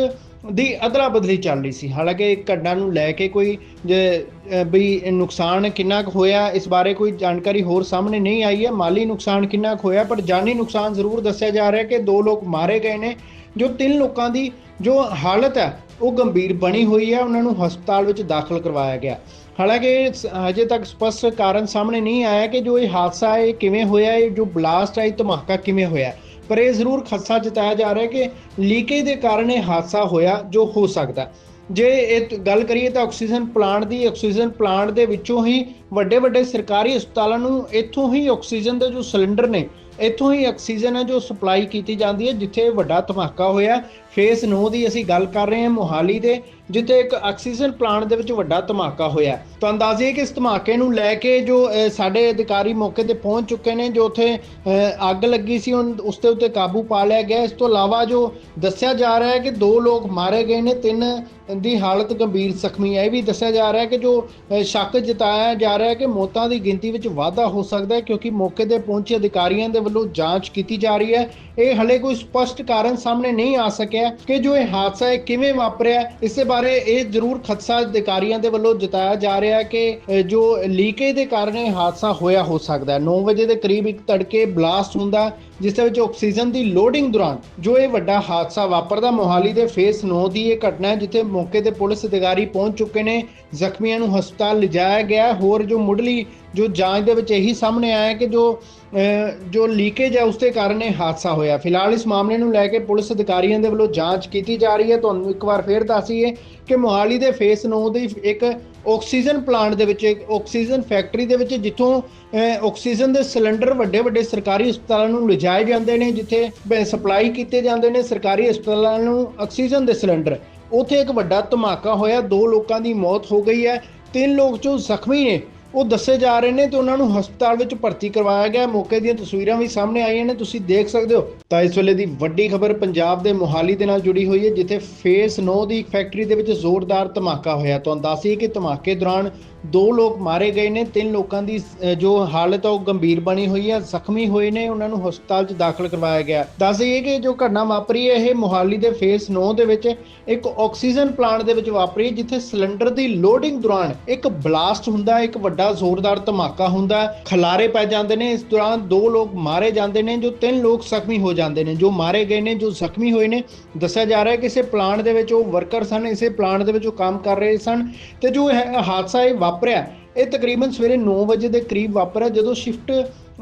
ਦੀ ਅਦਲਾ ਬਦਲੀ ਚੱਲ ਰਹੀ ਸੀ। ਹਾਲਾਂਕਿ ਘਟਨਾ ਨੂੰ ਲੈ ਕੇ ਕੋਈ ਜੇ, ਵੀ ਨੁਕਸਾਨ ਕਿੰਨਾ ਕੁ ਹੋਇਆ ਇਸ ਬਾਰੇ ਕੋਈ ਜਾਣਕਾਰੀ ਹੋਰ ਸਾਹਮਣੇ ਨਹੀਂ ਆਈ ਹੈ। ਮਾਲੀ ਨੁਕਸਾਨ ਕਿੰਨਾ ਕੁ ਹੋਇਆ ਪਰ ਜਾਨੀ ਨੁਕਸਾਨ ਜ਼ਰੂਰ ਦੱਸਿਆ ਜਾ ਰਿਹਾ ਕਿ ਦੋ ਲੋਕ ਮਾਰੇ ਗਏ ਨੇ ਜੋ ਤਿੰਨ ਲੋਕਾਂ ਦੀ ਜੋ ਹਾਲਤ ਹੈ ਉਹ ਗੰਭੀਰ ਬਣੀ ਹੋਈ ਹੈ। ਉਹਨਾਂ ਨੂੰ ਹਸਪਤਾਲ ਵਿੱਚ ਦਾਖਲ ਕਰਵਾਇਆ ਗਿਆ। ਹਾਲਾਂਕਿ ਸ- ਹਜੇ ਤੱਕ ਸਪਸ਼ਟ ਕਾਰਨ ਸਾਹਮਣੇ ਨਹੀਂ ਆਇਆ ਕਿ ਜੋ ਇਹ ਹਾਦਸਾ ਹੈ ਇਹ ਕਿਵੇਂ ਹੋਇਆ ਇਹ ਜੋ ਬਲਾਸਟ ਹੈ ਇਹ ਧਮਾਕਾ ਕਿਵੇਂ ਹੋਇਆ। ਪਰ ਇਹ ਜ਼ਰੂਰ ਖਦਸ਼ਾ ਜਤਾਇਆ ਜਾ ਰਿਹਾ ਕਿ ਲੀਕੇਜ ਦੇ ਕਾਰਨ ਇਹ ਹਾਦਸਾ ਹੋਇਆ ਜੋ ਹੋ ਸਕਦਾ ਜੇ ਇਹ ਗੱਲ ਕਰੀਏ ਤਾਂ ਆਕਸੀਜਨ ਪਲਾਂਟ ਦੀ, ਆਕਸੀਜਨ ਪਲਾਂਟ ਦੇ ਵਿੱਚੋਂ ਹੀ ਵੱਡੇ ਵੱਡੇ ਸਰਕਾਰੀ ਹਸਪਤਾਲਾਂ ਨੂੰ ਇੱਥੋਂ ਹੀ ਆਕਸੀਜਨ ਦੇ ਜੋ ਸਿਲੰਡਰ ਨੇ, ਇੱਥੋਂ ਹੀ ਆਕਸੀਜਨ ਹੈ ਜੋ ਸਪਲਾਈ ਕੀਤੀ ਜਾਂਦੀ ਹੈ, ਜਿੱਥੇ ਵੱਡਾ ਧਮਾਕਾ ਹੋਇਆ ਫੇਸ 9 ਦੀ ਅਸੀਂ ਗੱਲ ਕਰ ਰਹੇ ਹਾਂ ਮੋਹਾਲੀ ਦੇ, ਜਿੱਥੇ ਇੱਕ ਆਕਸੀਜਨ ਪਲਾਂਟ ਦੇ ਵਿੱਚ ਵੱਡਾ ਧਮਾਕਾ ਹੋਇਆ ਤਾਂ ਅੰਦਾਜ਼ੇ ਕਿ ਇਸ ਧਮਾਕੇ ਨੂੰ ਲੈ ਕੇ ਜੋ ਸਾਡੇ ਅਧਿਕਾਰੀ ਮੌਕੇ ਤੇ ਪਹੁੰਚ ਚੁੱਕੇ ਨੇ, ਜੋ ਉੱਥੇ ਅੱਗ ਲੱਗੀ ਸੀ ਉਨ- ਉਸ ਦੇ ਉੱਤੇ ਕਾਬੂ ਪਾ ਲਿਆ ਗਿਆ ਇਸ ਤੋਂ ਇਲਾਵਾ ਜੋ ਦੱਸਿਆ ਜਾ ਰਿਹਾ ਹੈ ਕਿ ਦੋ ਲੋਕ ਮਾਰੇ ਗਏ ਨੇ, ਤਿੰਨ ਦੀ ਹਾਲਤ ਗੰਭੀਰ ਜ਼ਖਮੀ ਹੈ। ਇਹ ਵੀ ਦੱਸਿਆ ਜਾ ਰਿਹਾ ਹੈ ਕਿ ਜੋ ਸ਼ੱਕ ਜਤਾਇਆ ਜਾ ਰਿਹਾ ਹੈ ਕਿ ਮੌਤਾਂ ਦੀ ਗਿਣਤੀ ਵਿੱਚ ਵਾਧਾ ਹੋ ਸਕਦਾ ਹੈ ਕਿਉਂਕਿ ਮੌਕੇ ਤੇ ਪਹੁੰਚੇ ਅਧਿਕਾਰੀਆਂ ਦੇ ਵੱਲੋਂ ਜਾਂਚ ਕੀਤੀ ਜਾ ਰਹੀ ਹੈ। ਇਹ ਹਲੇ ਕੋਈ ਸਪਸ਼ਟ ਕਾਰਨ ਸਾਹਮਣੇ ਨਹੀਂ ਆ ਸਕਿਆ ਕਿ ਜੋ ਇਹ ਹਾਦਸਾ ਹੈ ਕਿਵੇਂ ਵਾਪਰਿਆ। ਇਸੇ ਬਾਰੇ ਇਹ ਜ਼ਰੂਰ ਖਦਸ਼ਾ ਅਧਿਕਾਰੀਆਂ ਦੇ ਵੱਲੋਂ ਜਤਾਇਆ ਜਾ ਰਿਹਾ ਹੈ ਕਿ ਜੋ ਲੀਕੇਜ ਦੇ ਕਾਰਨ ਇਹ ਹਾਦਸਾ ਹੋਇਆ, ਹੋ ਸਕਦਾ ਹੈ। 9 ਵਜੇ ਦੇ ਕਰੀਬ ਇੱਕ ਤੜਕੇ ਬਲਾਸਟ ਹੁੰਦਾ ਜਿਸ ਦੇ ਵਿੱਚ ਆਕਸੀਜਨ ਦੀ ਲੋਡਿੰਗ ਦੌਰਾਨ ਜੋ ਇਹ ਵੱਡਾ ਹਾਦਸਾ ਵਾਪਰਦਾ, ਮੋਹਾਲੀ ਦੇ ਫੇਸ 9 ਦੀ ਇਹ ਘਟਨਾ ਹੈ, ਜਿੱਥੇ ਮੌਕੇ ਤੇ ਪੁਲਿਸ ਅਧਿਕਾਰੀ ਪਹੁੰਚ ਚੁੱਕੇ ਨੇ, ਜ਼ਖਮੀਆਂ ਨੂੰ ਹਸਪਤਾਲ ਲਿਜਾਇਆ ਗਿਆ ਹੋਰ ਜੋ ਮੁੱਢਲੀ ਜੋ ਜਾਂਚ ਦੇ ਵਿੱਚ ਇਹੀ ਸਾਹਮਣੇ ਆਇਆ ਕਿ ਜੋ ਜੋ ਲੀਕੇਜ ਹੈ ਉਸ ਦੇ ਕਾਰਨ ਇਹ ਹਾਦਸਾ ਹੋਇਆ। ਫਿਲਹਾਲ ਇਸ ਮਾਮਲੇ ਨੂੰ ਲੈ ਕੇ ਪੁਲਿਸ ਅਧਿਕਾਰੀਆਂ ਦੇ ਵੱਲੋਂ ਜਾਂਚ ਕੀਤੀ ਜਾ ਰਹੀ ਹੈ। ਤੁਹਾਨੂੰ ਇੱਕ ਵਾਰ ਫੇਰ ਦੱਸੀਏ ਕਿ ਮੋਹਾਲੀ ਦੇ ਫੇਸ 9 ਦੀ ਇੱਕ ਆਕਸੀਜਨ ਪਲਾਂਟ ਦੇ ਵਿੱਚ, ਇੱਕ ਆਕਸੀਜਨ ਫੈਕਟਰੀ ਦੇ ਵਿੱਚ ਜਿੱਥੋਂ ਆਕਸੀਜਨ ਦੇ ਸਿਲੰਡਰ ਵੱਡੇ ਵੱਡੇ ਸਰਕਾਰੀ ਹਸਪਤਾਲਾਂ ਨੂੰ ਲਿਜਾਏ ਜਾਂਦੇ ਨੇ, ਜਿੱਥੇ ਸਪਲਾਈ ਕੀਤੇ ਜਾਂਦੇ ਨੇ ਸਰਕਾਰੀ ਹਸਪਤਾਲਾਂ ਨੂੰ ਆਕਸੀਜਨ ਦੇ ਸਿਲੰਡਰ। ਉੱਥੇ ਇੱਕ ਵੱਡਾ ਧਮਾਕਾ ਹੋਇਆ। ਦੋ ਲੋਕਾਂ ਦੀ ਮੌਤ ਹੋ ਗਈ ਹੈ। ਤਿੰਨ ਲੋਕ ਜੋ ਜ਼ਖਮੀ ਨੇ ਉਹ ਦੱਸੇ ਜਾ ਰਹੇ ਨੇ ਤੇ ਉਹਨਾਂ ਨੂੰ ਹਸਪਤਾਲ ਵਿੱਚ ਭਰਤੀ ਕਰਵਾਇਆ ਗਿਆ। ਮੌਕੇ ਦੀਆਂ ਤਸਵੀਰਾਂ ਵੀ ਸਾਹਮਣੇ ਆਈਆਂ ਨੇ, ਤੁਸੀਂ ਦੇਖ ਸਕਦੇ ਹੋ। ਤਾਂ ਇਸ ਵੇਲੇ ਦੀ ਵੱਡੀ ਖਬਰ ਪੰਜਾਬ ਦੇ ਮੋਹਾਲੀ ਦੇ ਨਾਲ ਜੁੜੀ ਹੋਈ ਹੈ, ਜਿੱਥੇ ਫੇਸ 9 ਦੀ ਫੈਕਟਰੀ ਦੇ ਵਿੱਚ ਜ਼ੋਰਦਾਰ ਧਮਾਕਾ ਹੋਇਆ। ਤੁਹਾਨੂੰ ਦੱਸੀਏ ਕਿ ਧਮਾਕੇ ਦੌਰਾਨ ਦੋ ਲੋਕ ਮਾਰੇ ਗਏ ਨੇ, ਤਿੰਨ ਲੋਕਾਂ ਦੀ ਜੋ ਹਾਲਤ ਹੈ ਉਹ ਗੰਭੀਰ ਬਣੀ ਹੋਈ ਹੈ, ਜ਼ਖਮੀ ਹੋਏ ਨੇ, ਉਹਨਾਂ ਨੂੰ ਹਸਪਤਾਲ 'ਚ ਦਾਖਲ ਕਰਵਾਇਆ ਗਿਆ। ਦੱਸ ਦਈਏ ਕਿ ਜੋ ਘਟਨਾ ਵਾਪਰੀ ਹੈ, ਇਹ ਮੋਹਾਲੀ ਦੇ ਫੇਸ 9 ਦੇ ਵਿੱਚ ਇੱਕ ਆਕਸੀਜਨ ਪਲਾਂਟ ਦੇ ਵਿੱਚ ਵਾਪਰੀ, ਜਿੱਥੇ ਸਿਲੰਡਰ ਦੀ ਲੋਡਿੰਗ ਦੌਰਾਨ ਇੱਕ ਬਲਾਸਟ ਹੁੰਦਾ, ਇੱਕ ਵੱਡਾ ਜ਼ੋਰਦਾਰ ਧਮਾਕਾ ਹੁੰਦਾ ਹੈ। ਖਲਾਰੇ ਪੈ ਜਾਂਦੇ ਨੇ। ਇਸ ਦੌਰਾਨ ਦੋ ਲੋਕ ਮਾਰੇ ਜਾਂਦੇ ਨੇ, ਜੋ ਤਿੰਨ ਲੋਕ ਜ਼ਖਮੀ ਹੋ ਜਾਂਦੇ ਨੇ। ਜੋ ਮਾਰੇ ਗਏ ਨੇ, ਜੋ ਜ਼ਖਮੀ ਹੋਏ ਨੇ। ਦੱਸਿਆ ਜਾ ਰਿਹਾ ਹੈ ਕਿ ਇਸੇ ਪਲਾਂਟ ਦੇ ਵਿੱਚ ਉਹ ਵਰਕਰ ਸਨ, ਇਸੇ ਪਲਾਂਟ ਦੇ ਵਿੱਚ ਉਹ ਕੰਮ ਕਰ ਰਹੇ ਸਨ ਤੇ ਜੋ ਹਾਦਸਾ ਇਹ ਵਾਪਰਿਆ ਇਹ ਤਕਰੀਬਨ ਸਵੇਰੇ 9 ਵਜੇ ਦੇ ਕਰੀਬ ਵਾਪਰਿਆ ਜਦੋਂ ਸ਼ਿਫਟ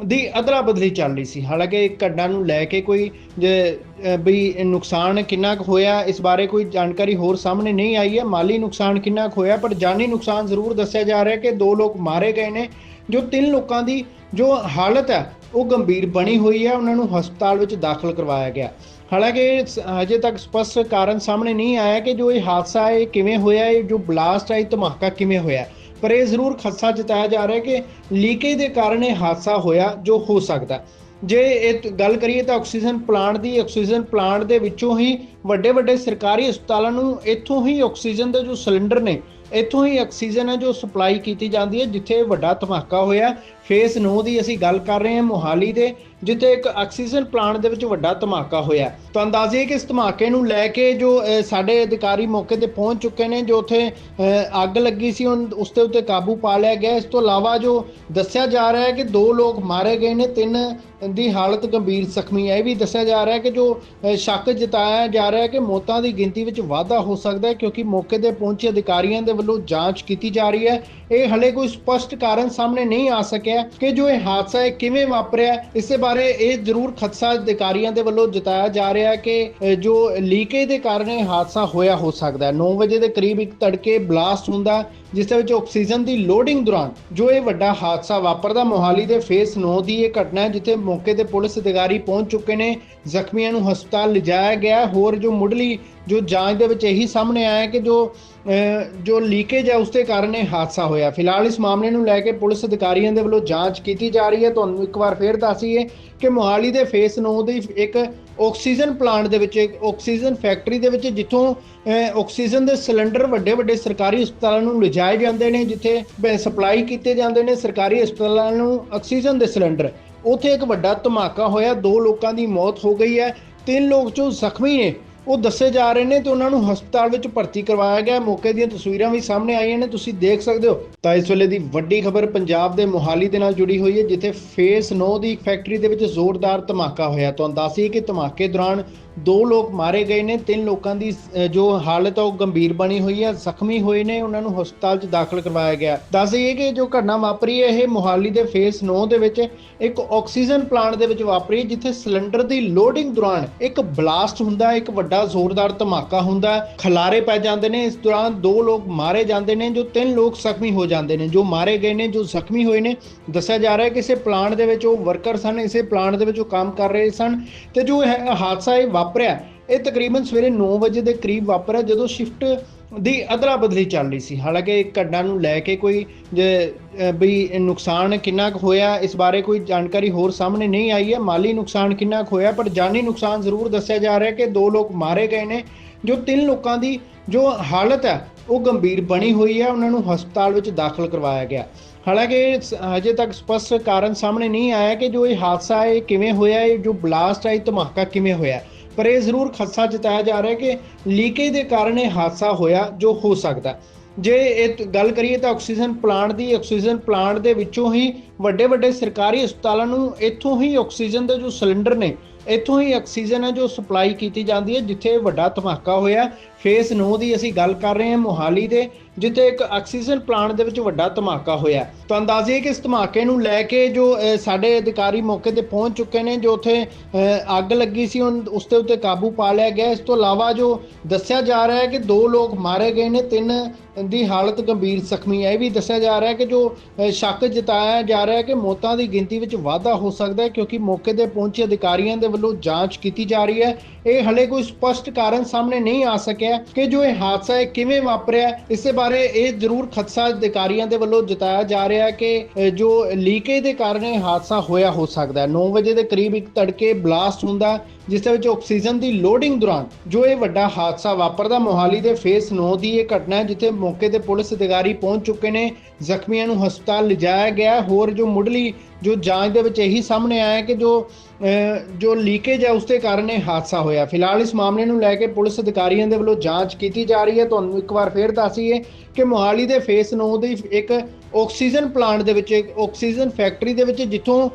ਦੀ ਅਦਲਾ ਬਦਲੀ ਚੱਲ ਰਹੀ ਸੀ। ਹਾਲਾਂਕਿ ਘਟਨਾ ਨੂੰ ਲੈ ਕੇ ਕੋਈ ਜੇ, ਵੀ ਨੁਕਸਾਨ ਕਿੰਨਾ ਕੁ ਹੋਇਆ ਇਸ ਬਾਰੇ ਕੋਈ ਜਾਣਕਾਰੀ ਹੋਰ ਸਾਹਮਣੇ ਨਹੀਂ ਆਈ ਹੈ। ਮਾਲੀ ਨੁਕਸਾਨ ਕਿੰਨਾ ਕੁ ਹੋਇਆ ਪਰ ਜਾਨੀ ਨੁਕਸਾਨ ਜ਼ਰੂਰ ਦੱਸਿਆ ਜਾ ਰਿਹਾ ਹੈ ਕਿ ਦੋ ਲੋਕ ਮਾਰੇ ਗਏ ਨੇ ਜੋ ਤਿੰਨ ਲੋਕਾਂ ਦੀ ਜੋ ਹਾਲਤ ਹੈ ਉਹ ਗੰਭੀਰ ਬਣੀ ਹੋਈ ਹੈ। ਉਹਨਾਂ ਨੂੰ ਹਸਪਤਾਲ ਵਿੱਚ ਦਾਖਲ ਕਰਵਾਇਆ ਗਿਆ। ਹਾਲਾਂਕਿ ਸ- ਹਜੇ ਤੱਕ ਸਪਸ਼ਟ ਕਾਰਨ ਸਾਹਮਣੇ ਨਹੀਂ ਆਇਆ ਕਿ ਜੋ ਇਹ ਹਾਦਸਾ ਹੈ ਇਹ ਕਿਵੇਂ ਹੋਇਆ ਇਹ ਜੋ ਬਲਾਸਟ ਹੈ ਇਹ ਧਮਾਕਾ ਕਿਵੇਂ ਹੋਇਆ। ਪਰ ਇਹ ਜ਼ਰੂਰ ਖਸਾ ਜਤਾਇਆ ਜਾ ਰਿਹਾ ਕਿ ਲੀਕੇਜ ਦੇ ਕਾਰਨ ਇਹ ਹਾਦਸਾ ਹੋਇਆ ਜੋ ਹੋ ਸਕਦਾ ਜੇ ਇਹ ਗੱਲ ਕਰੀਏ ਤਾਂ ਆਕਸੀਜਨ ਪਲਾਂਟ ਦੀ, ਆਕਸੀਜਨ ਪਲਾਂਟ ਦੇ ਵਿੱਚੋਂ ਹੀ ਵੱਡੇ ਵੱਡੇ ਸਰਕਾਰੀ ਹਸਪਤਾਲਾਂ ਨੂੰ ਇੱਥੋਂ ਹੀ ਆਕਸੀਜਨ ਦੇ ਜੋ ਸਿਲੰਡਰ ਨੇ, ਇੱਥੋਂ ਹੀ ਆਕਸੀਜਨ ਹੈ ਜੋ ਸਪਲਾਈ ਕੀਤੀ ਜਾਂਦੀ ਹੈ, ਜਿੱਥੇ ਵੱਡਾ ਧਮਾਕਾ ਹੋਇਆ। ਫੇਸ 9 ਦੀ ਅਸੀਂ ਗੱਲ ਕਰ ਰਹੇ ਹਾਂ ਮੋਹਾਲੀ ਦੇ, ਜਿੱਥੇ ਇੱਕ ਆਕਸੀਜਨ ਪਲਾਂਟ ਦੇ ਵਿੱਚ ਵੱਡਾ ਧਮਾਕਾ ਹੋਇਆ ਤਾਂ ਅੰਦਾਜ਼ੇ ਕਿ ਇਸ ਧਮਾਕੇ ਨੂੰ ਲੈ ਕੇ ਜੋ ਸਾਡੇ ਅਧਿਕਾਰੀ ਮੌਕੇ ਤੇ ਪਹੁੰਚ ਚੁੱਕੇ ਨੇ, ਜੋ ਉੱਥੇ ਅੱਗ ਲੱਗੀ ਸੀ ਉਨ- ਉਸ ਦੇ ਉੱਤੇ ਕਾਬੂ ਪਾ ਲਿਆ ਗਿਆ। ਇਸ ਤੋਂ ਇਲਾਵਾ ਜੋ ਦੱਸਿਆ ਜਾ ਰਿਹਾ ਹੈ ਕਿ ਦੋ ਲੋਕ ਮਾਰੇ ਗਏ ਨੇ, ਤਿੰਨ ਦੀ ਹਾਲਤ ਗੰਭੀਰ ਜ਼ਖਮੀ ਹੈ। ਇਹ ਵੀ ਦੱਸਿਆ ਜਾ ਰਿਹਾ ਹੈ ਕਿ ਜੋ ਸ਼ੱਕ ਜਤਾਇਆ ਜਾ ਰਿਹਾ ਹੈ ਕਿ ਮੌਤਾਂ ਦੀ ਗਿਣਤੀ ਵਿੱਚ ਵਾਧਾ ਹੋ ਸਕਦਾ ਹੈ, ਕਿਉਂਕਿ ਮੌਕੇ ਤੇ ਪਹੁੰਚੇ ਅਧਿਕਾਰੀਆਂ ਦੇ ਵੱਲੋਂ ਜਾਂਚ ਕੀਤੀ ਜਾ ਰਹੀ ਹੈ। ਇਹ ਹਲੇ ਕੋਈ ਸਪਸ਼ਟ ਕਾਰਨ ਸਾਹਮਣੇ ਨਹੀਂ ਆ ਸਕਿਆ ਕਿ ਜੋ ਇਹ ਹਾਦਸਾ ਹੈ ਕਿਵੇਂ ਵਾਪਰਿਆ, ਇਸੇ ਬਾਰੇ ਇਹ ਜ਼ਰੂਰ ਖਦਸ਼ਾ ਅਧਿਕਾਰੀਆਂ ਦੇ ਵੱਲੋਂ ਜਤਾਇਆ ਜਾ ਰਿਹਾ ਹੈ ਕਿ ਜੋ ਲੀਕੇਜ ਦੇ ਕਾਰਨ ਇਹ ਹਾਦਸਾ ਹੋਇਆ, ਹੋ ਸਕਦਾ ਹੈ। 9 ਵਜੇ ਦੇ ਕਰੀਬ ਇੱਕ ਤੜਕੇ ਬਲਾਸਟ ਹੁੰਦਾ, ਜਿਸ ਦੇ ਵਿੱਚ ਆਕਸੀਜਨ ਦੀ ਲੋਡਿੰਗ ਦੌਰਾਨ ਜੋ ਇਹ ਵੱਡਾ ਹਾਦਸਾ ਵਾਪਰਦਾ, ਮੋਹਾਲੀ ਦੇ ਫੇਸ 9 ਦੀ ਇਹ ਘਟਨਾ ਹੈ, ਜਿੱਥੇ ਮੌਕੇ ਤੇ ਪੁਲਿਸ ਅਧਿਕਾਰੀ ਪਹੁੰਚ ਚੁੱਕੇ ਨੇ। ਜ਼ਖਮੀਆਂ ਨੂੰ ਹਸਪਤਾਲ ਲਿਜਾਇਆ ਗਿਆ। ਹੋਰ ਜੋ ਮੁੱਢਲੀ ਜੋ ਜਾਂਚ ਦੇ ਵਿੱਚ ਇਹੀ ਸਾਹਮਣੇ ਆਇਆ ਕਿ ਜੋ ਜੋ ਲੀਕੇਜ ਹੈ, ਉਸ ਦੇ ਕਾਰਨ ਇਹ ਹਾਦਸਾ ਹੋਇਆ। ਫਿਲਹਾਲ ਇਸ ਮਾਮਲੇ ਨੂੰ ਲੈ ਕੇ ਪੁਲਿਸ ਅਧਿਕਾਰੀਆਂ ਦੇ ਵੱਲੋਂ ਜਾਂਚ ਕੀਤੀ ਜਾ ਰਹੀ ਹੈ। ਤੁਹਾਨੂੰ ਇੱਕ ਵਾਰ ਫੇਰ ਦੱਸੀਏ ਕਿ ਮੋਹਾਲੀ ਦੇ ਫੇਸ 9 ਦੀ ਇੱਕ ਆਕਸੀਜਨ ਪਲਾਂਟ ਦੇ ਵਿੱਚ, ਇੱਕ ਆਕਸੀਜਨ ਫੈਕਟਰੀ ਦੇ ਵਿੱਚ, ਜਿੱਥੋਂ ਆਕਸੀਜਨ ਦੇ ਸਿਲੰਡਰ ਵੱਡੇ ਵੱਡੇ ਸਰਕਾਰੀ ਹਸਪਤਾਲਾਂ ਨੂੰ ਲਿਜਾਏ ਜਾਂਦੇ ਨੇ, ਜਿੱਥੇ ਸਪਲਾਈ ਕੀਤੇ ਜਾਂਦੇ ਨੇ ਸਰਕਾਰੀ ਹਸਪਤਾਲਾਂ ਨੂੰ ਆਕਸੀਜਨ ਦੇ ਸਿਲੰਡਰ। ਉੱਥੇ ਇੱਕ ਵੱਡਾ ਧਮਾਕਾ ਹੋਇਆ। ਦੋ ਲੋਕਾਂ ਦੀ ਮੌਤ ਹੋ ਗਈ ਹੈ। ਤਿੰਨ ਲੋਕ ਜੋ ਜ਼ਖਮੀ ਨੇ ਉਹ ਦੱਸੇ ਜਾ ਰਹੇ ਨੇ ਤੇ ਉਹਨਾਂ ਨੂੰ ਹਸਪਤਾਲ ਵਿੱਚ ਭਰਤੀ ਕਰਵਾਇਆ ਗਿਆ। ਮੌਕੇ ਦੀਆਂ ਤਸਵੀਰਾਂ ਵੀ ਸਾਹਮਣੇ ਆਈਆਂ ਨੇ, ਤੁਸੀਂ ਦੇਖ ਸਕਦੇ ਹੋ। ਤਾਂ ਇਸ ਵੇਲੇ ਦੀ ਵੱਡੀ ਖਬਰ ਪੰਜਾਬ ਦੇ ਮੋਹਾਲੀ ਦੇ ਨਾਲ ਜੁੜੀ ਹੋਈ ਹੈ, ਜਿੱਥੇ ਫੇਸ 9 ਦੀ ਫੈਕਟਰੀ ਦੇ ਵਿੱਚ ਜ਼ੋਰਦਾਰ ਧਮਾਕਾ ਹੋਇਆ। ਤੁਹਾਨੂੰ ਦੱਸੀਏ ਕਿ ਧਮਾਕੇ ਦੌਰਾਨ ਦੋ ਲੋਕ ਮਾਰੇ ਗਏ ਨੇ ਤਿੰਨ ਲੋਕਾਂ ਦੀ ਜੋ ਹਾਲਤ ਆ ਉਹ ਗੰਭੀਰ ਬਣੀ ਹੋਈ ਹੈ ਜ਼ਖਮੀ ਹੋਏ ਨੇ ਉਹਨਾਂ ਨੂੰ ਹਸਪਤਾਲ 'ਚ ਦਾਖਲ ਕਰਵਾਇਆ ਗਿਆ। ਦੱਸ ਦਈਏ ਕਿ ਜੋ ਘਟਨਾ ਵਾਪਰੀ ਹੈ ਇਹ ਮੁਹਾਲੀ ਦੇ ਫੇਸ 9 ਦੇ ਵਿੱਚ ਇੱਕ ਆਕਸੀਜਨ ਪਲਾਂਟ ਦੇ ਵਿੱਚ ਵਾਪਰੀ ਜਿੱਥੇ ਸਿਲੰਡਰ ਦੀ ਲੋਡਿੰਗ ਦੌਰਾਨ ਇੱਕ ਬਲਾਸਟ ਹੁੰਦਾ ਹੈ, ਇੱਕ ਵੱਡਾ ਜ਼ੋਰਦਾਰ ਧਮਾਕਾ ਹੁੰਦਾ ਹੈ, ਖਲਾਰੇ ਪੈ ਜਾਂਦੇ ਨੇ ਇਸ ਦੌਰਾਨ ਦੋ ਲੋਕ ਮਾਰੇ ਜਾਂਦੇ ਨੇ ਜੋ ਤਿੰਨ ਲੋਕ ਜ਼ਖਮੀ ਹੋ ਜਾਂਦੇ ਨੇ ਜੋ ਮਾਰੇ ਗਏ ਨੇ ਜੋ ਜ਼ਖਮੀ ਹੋਏ ਨੇ। ਦੱਸਿਆ ਜਾ ਰਿਹਾ ਹੈ ਕਿ ਇਸੇ ਪਲਾਂਟ ਦੇ ਵਿੱਚ ਉਹ ਵਰਕਰ ਸਨ ਇਸੇ ਪਲਾਂਟ ਦੇ ਵਿੱਚ ਉਹ ਕੰਮ ਕਰ ਰਹੇ ਸਨ ਤੇ ਜੋ ਹਾਦਸਾ ਇਹ ਵਾਪਰਿਆ। ਇਹ ਤਕਰੀਬਨ ਸਵੇਰੇ 9 ਵਜੇ ਦੇ ਕਰੀਬ ਵਾਪਰਿਆ, ਜਦੋਂ ਸ਼ਿਫਟ ਦੀ ਅਦਲਾ ਬਦਲੀ ਚੱਲ ਰਹੀ ਸੀ। ਹਾਲਾਂਕਿ ਘਟਨਾ ਨੂੰ ਲੈ ਕੇ ਕੋਈ ਵੀ ਨੁਕਸਾਨ ਕਿੰਨਾ ਕੁ ਹੋਇਆ, ਇਸ ਬਾਰੇ ਕੋਈ ਜਾਣਕਾਰੀ ਹੋਰ ਸਾਹਮਣੇ ਨਹੀਂ ਆਈ ਹੈ। ਮਾਲੀ ਨੁਕਸਾਨ ਕਿੰਨਾ ਕੁ ਹੋਇਆ, ਪਰ ਜਾਨੀ ਨੁਕਸਾਨ ਜ਼ਰੂਰ ਦੱਸਿਆ ਜਾ ਰਿਹਾ ਕਿ ਦੋ ਲੋਕ ਮਾਰੇ ਗਏ ਨੇ, ਜੋ ਤਿੰਨ ਲੋਕਾਂ ਦੀ ਜੋ ਹਾਲਤ ਹੈ, ਉਹ ਗੰਭੀਰ ਬਣੀ ਹੋਈ ਹੈ। ਉਹਨਾਂ ਨੂੰ ਹਸਪਤਾਲ ਵਿੱਚ ਦਾਖਲ ਕਰਵਾਇਆ ਗਿਆ। ਹਾਲਾਂਕਿ ਸ- ਹਜੇ ਤੱਕ ਸਪਸ਼ਟ ਕਾਰਨ ਸਾਹਮਣੇ ਨਹੀਂ ਆਇਆ ਕਿ ਜੋ ਇਹ ਹਾਦਸਾ ਹੈ, ਇਹ ਕਿਵੇਂ ਹੋਇਆ, ਇਹ ਜੋ ਬਲਾਸਟ ਹੈ, ਇਹ ਧਮਾਕਾ ਕਿਵੇਂ ਹੋਇਆ। ਪਰ ਇਹ ਜ਼ਰੂਰ ਖਦਸ਼ਾ ਜਤਾਇਆ ਜਾ ਰਿਹਾ ਕਿ ਲੀਕੇਜ ਦੇ ਕਾਰਨ ਇਹ ਹਾਦਸਾ ਹੋਇਆ ਜੋ ਹੋ ਸਕਦਾ ਜੇ ਇਹ ਗੱਲ ਕਰੀਏ ਤਾਂ ਆਕਸੀਜਨ ਪਲਾਂਟ ਦੀ, ਆਕਸੀਜਨ ਪਲਾਂਟ ਦੇ ਵਿੱਚੋਂ ਹੀ ਵੱਡੇ ਵੱਡੇ ਸਰਕਾਰੀ ਹਸਪਤਾਲਾਂ ਨੂੰ ਇੱਥੋਂ ਹੀ ਆਕਸੀਜਨ ਦੇ ਜੋ ਸਿਲੰਡਰ ਨੇ, ਇੱਥੋਂ ਹੀ ਆਕਸੀਜਨ ਹੈ ਜੋ ਸਪਲਾਈ ਕੀਤੀ ਜਾਂਦੀ ਹੈ, ਜਿੱਥੇ ਵੱਡਾ ਧਮਾਕਾ ਹੋਇਆ। ਫੇਸ 9 ਦੀ ਅਸੀਂ ਗੱਲ ਕਰ ਰਹੇ ਹਾਂ ਮੋਹਾਲੀ ਦੇ, ਜਿੱਥੇ ਇੱਕ ਆਕਸੀਜਨ ਪਲਾਂਟ ਦੇ ਵਿੱਚ ਵੱਡਾ ਧਮਾਕਾ ਹੋਇਆ ਤਾਂ ਅੰਦਾਜ਼ੇ ਕਿ ਇਸ ਧਮਾਕੇ ਨੂੰ ਲੈ ਕੇ ਜੋ ਸਾਡੇ ਅਧਿਕਾਰੀ ਮੌਕੇ ਤੇ ਪਹੁੰਚ ਚੁੱਕੇ ਨੇ, ਜੋ ਉੱਥੇ ਅੱਗ ਲੱਗੀ ਸੀ, ਉਨ- ਉਸ ਦੇ ਉੱਤੇ ਕਾਬੂ ਪਾ ਲਿਆ ਗਿਆ ਇਸ ਤੋਂ ਇਲਾਵਾ ਜੋ ਦੱਸਿਆ ਜਾ ਰਿਹਾ ਹੈ ਕਿ ਦੋ ਲੋਕ ਮਾਰੇ ਗਏ ਨੇ, ਤਿੰਨ ਦੀ ਹਾਲਤ ਗੰਭੀਰ ਜ਼ਖਮੀ ਹੈ। ਇਹ ਵੀ ਦੱਸਿਆ ਜਾ ਰਿਹਾ ਹੈ ਕਿ ਜੋ ਸ਼ੱਕ ਜਤਾਇਆ ਜਾ ਰਿਹਾ ਹੈ ਕਿ ਮੌਤਾਂ ਦੀ ਗਿਣਤੀ ਵਿੱਚ ਵਾਧਾ ਹੋ ਸਕਦਾ ਹੈ, ਕਿਉਂਕਿ ਮੌਕੇ ਤੇ ਪਹੁੰਚੇ ਅਧਿਕਾਰੀਆਂ ਦੇ ਵੱਲੋਂ ਜਾਂਚ ਕੀਤੀ ਜਾ ਰਹੀ ਹੈ। ਇਹ ਹਲੇ ਕੋਈ ਸਪਸ਼ਟ ਕਾਰਨ ਸਾਹਮਣੇ ਨਹੀਂ ਆ ਸਕਿਆ ਕਿ ਜੋ ਇਹ ਹਾਦਸਾ ਹੈ ਕਿਵੇਂ ਵਾਪਰਿਆ, ਇਸੇ ਬਾਰੇ ਇਹ ਜ਼ਰੂਰ ਖਦਸ਼ਾ ਅਧਿਕਾਰੀਆਂ ਦੇ ਵੱਲੋਂ ਜਤਾਇਆ ਜਾ ਰਿਹਾ ਹੈ ਕਿ ਜੋ ਲੀਕੇਜ ਦੇ ਕਾਰਨ ਇਹ ਹਾਦਸਾ ਹੋਇਆ, ਹੋ ਸਕਦਾ ਹੈ। 9 ਵਜੇ ਦੇ ਕਰੀਬ ਇੱਕ ਤੜਕੇ ਬਲਾਸਟ ਹੁੰਦਾ ਜਿਸ ਦੇ ਵਿੱਚ ਆਕਸੀਜਨ ਦੀ ਲੋਡਿੰਗ ਦੌਰਾਨ ਜੋ ਇਹ ਵੱਡਾ ਹਾਦਸਾ ਵਾਪਰਦਾ, ਮੋਹਾਲੀ ਦੇ ਫੇਸ 9 ਦੀ ਇਹ ਘਟਨਾ ਹੈ, ਜਿੱਥੇ ਮੌਕੇ ਤੇ ਪੁਲਿਸ ਅਧਿਕਾਰੀ ਪਹੁੰਚ ਚੁੱਕੇ ਨੇ, ਜ਼ਖਮੀਆਂ ਨੂੰ ਹਸਪਤਾਲ ਲਿਜਾਇਆ ਗਿਆ ਹੋਰ ਜੋ ਮੁੱਢਲੀ ਜੋ ਜਾਂਚ ਦੇ ਵਿੱਚ ਇਹੀ ਸਾਹਮਣੇ ਆਇਆ ਕਿ ਜੋ ਜੋ ਲੀਕੇਜ ਹੈ ਉਸ ਦੇ ਕਾਰਨ ਇਹ ਹਾਦਸਾ ਹੋਇਆ। ਫਿਲਹਾਲ ਇਸ ਮਾਮਲੇ ਨੂੰ ਲੈ ਕੇ ਪੁਲਿਸ ਅਧਿਕਾਰੀਆਂ ਦੇ ਵੱਲੋਂ ਜਾਂਚ ਕੀਤੀ ਜਾ ਰਹੀ ਹੈ। ਤੁਹਾਨੂੰ ਇੱਕ ਵਾਰ ਫੇਰ ਦੱਸੀਏ ਕਿ ਮੋਹਾਲੀ ਦੇ ਫੇਸ 9 ਦੀ ਇੱਕ ਆਕਸੀਜਨ ਪਲਾਂਟ ਦੇ ਵਿੱਚ, ਇੱਕ ਆਕਸੀਜਨ ਫੈਕਟਰੀ ਦੇ ਵਿੱਚ ਜਿੱਥੋਂ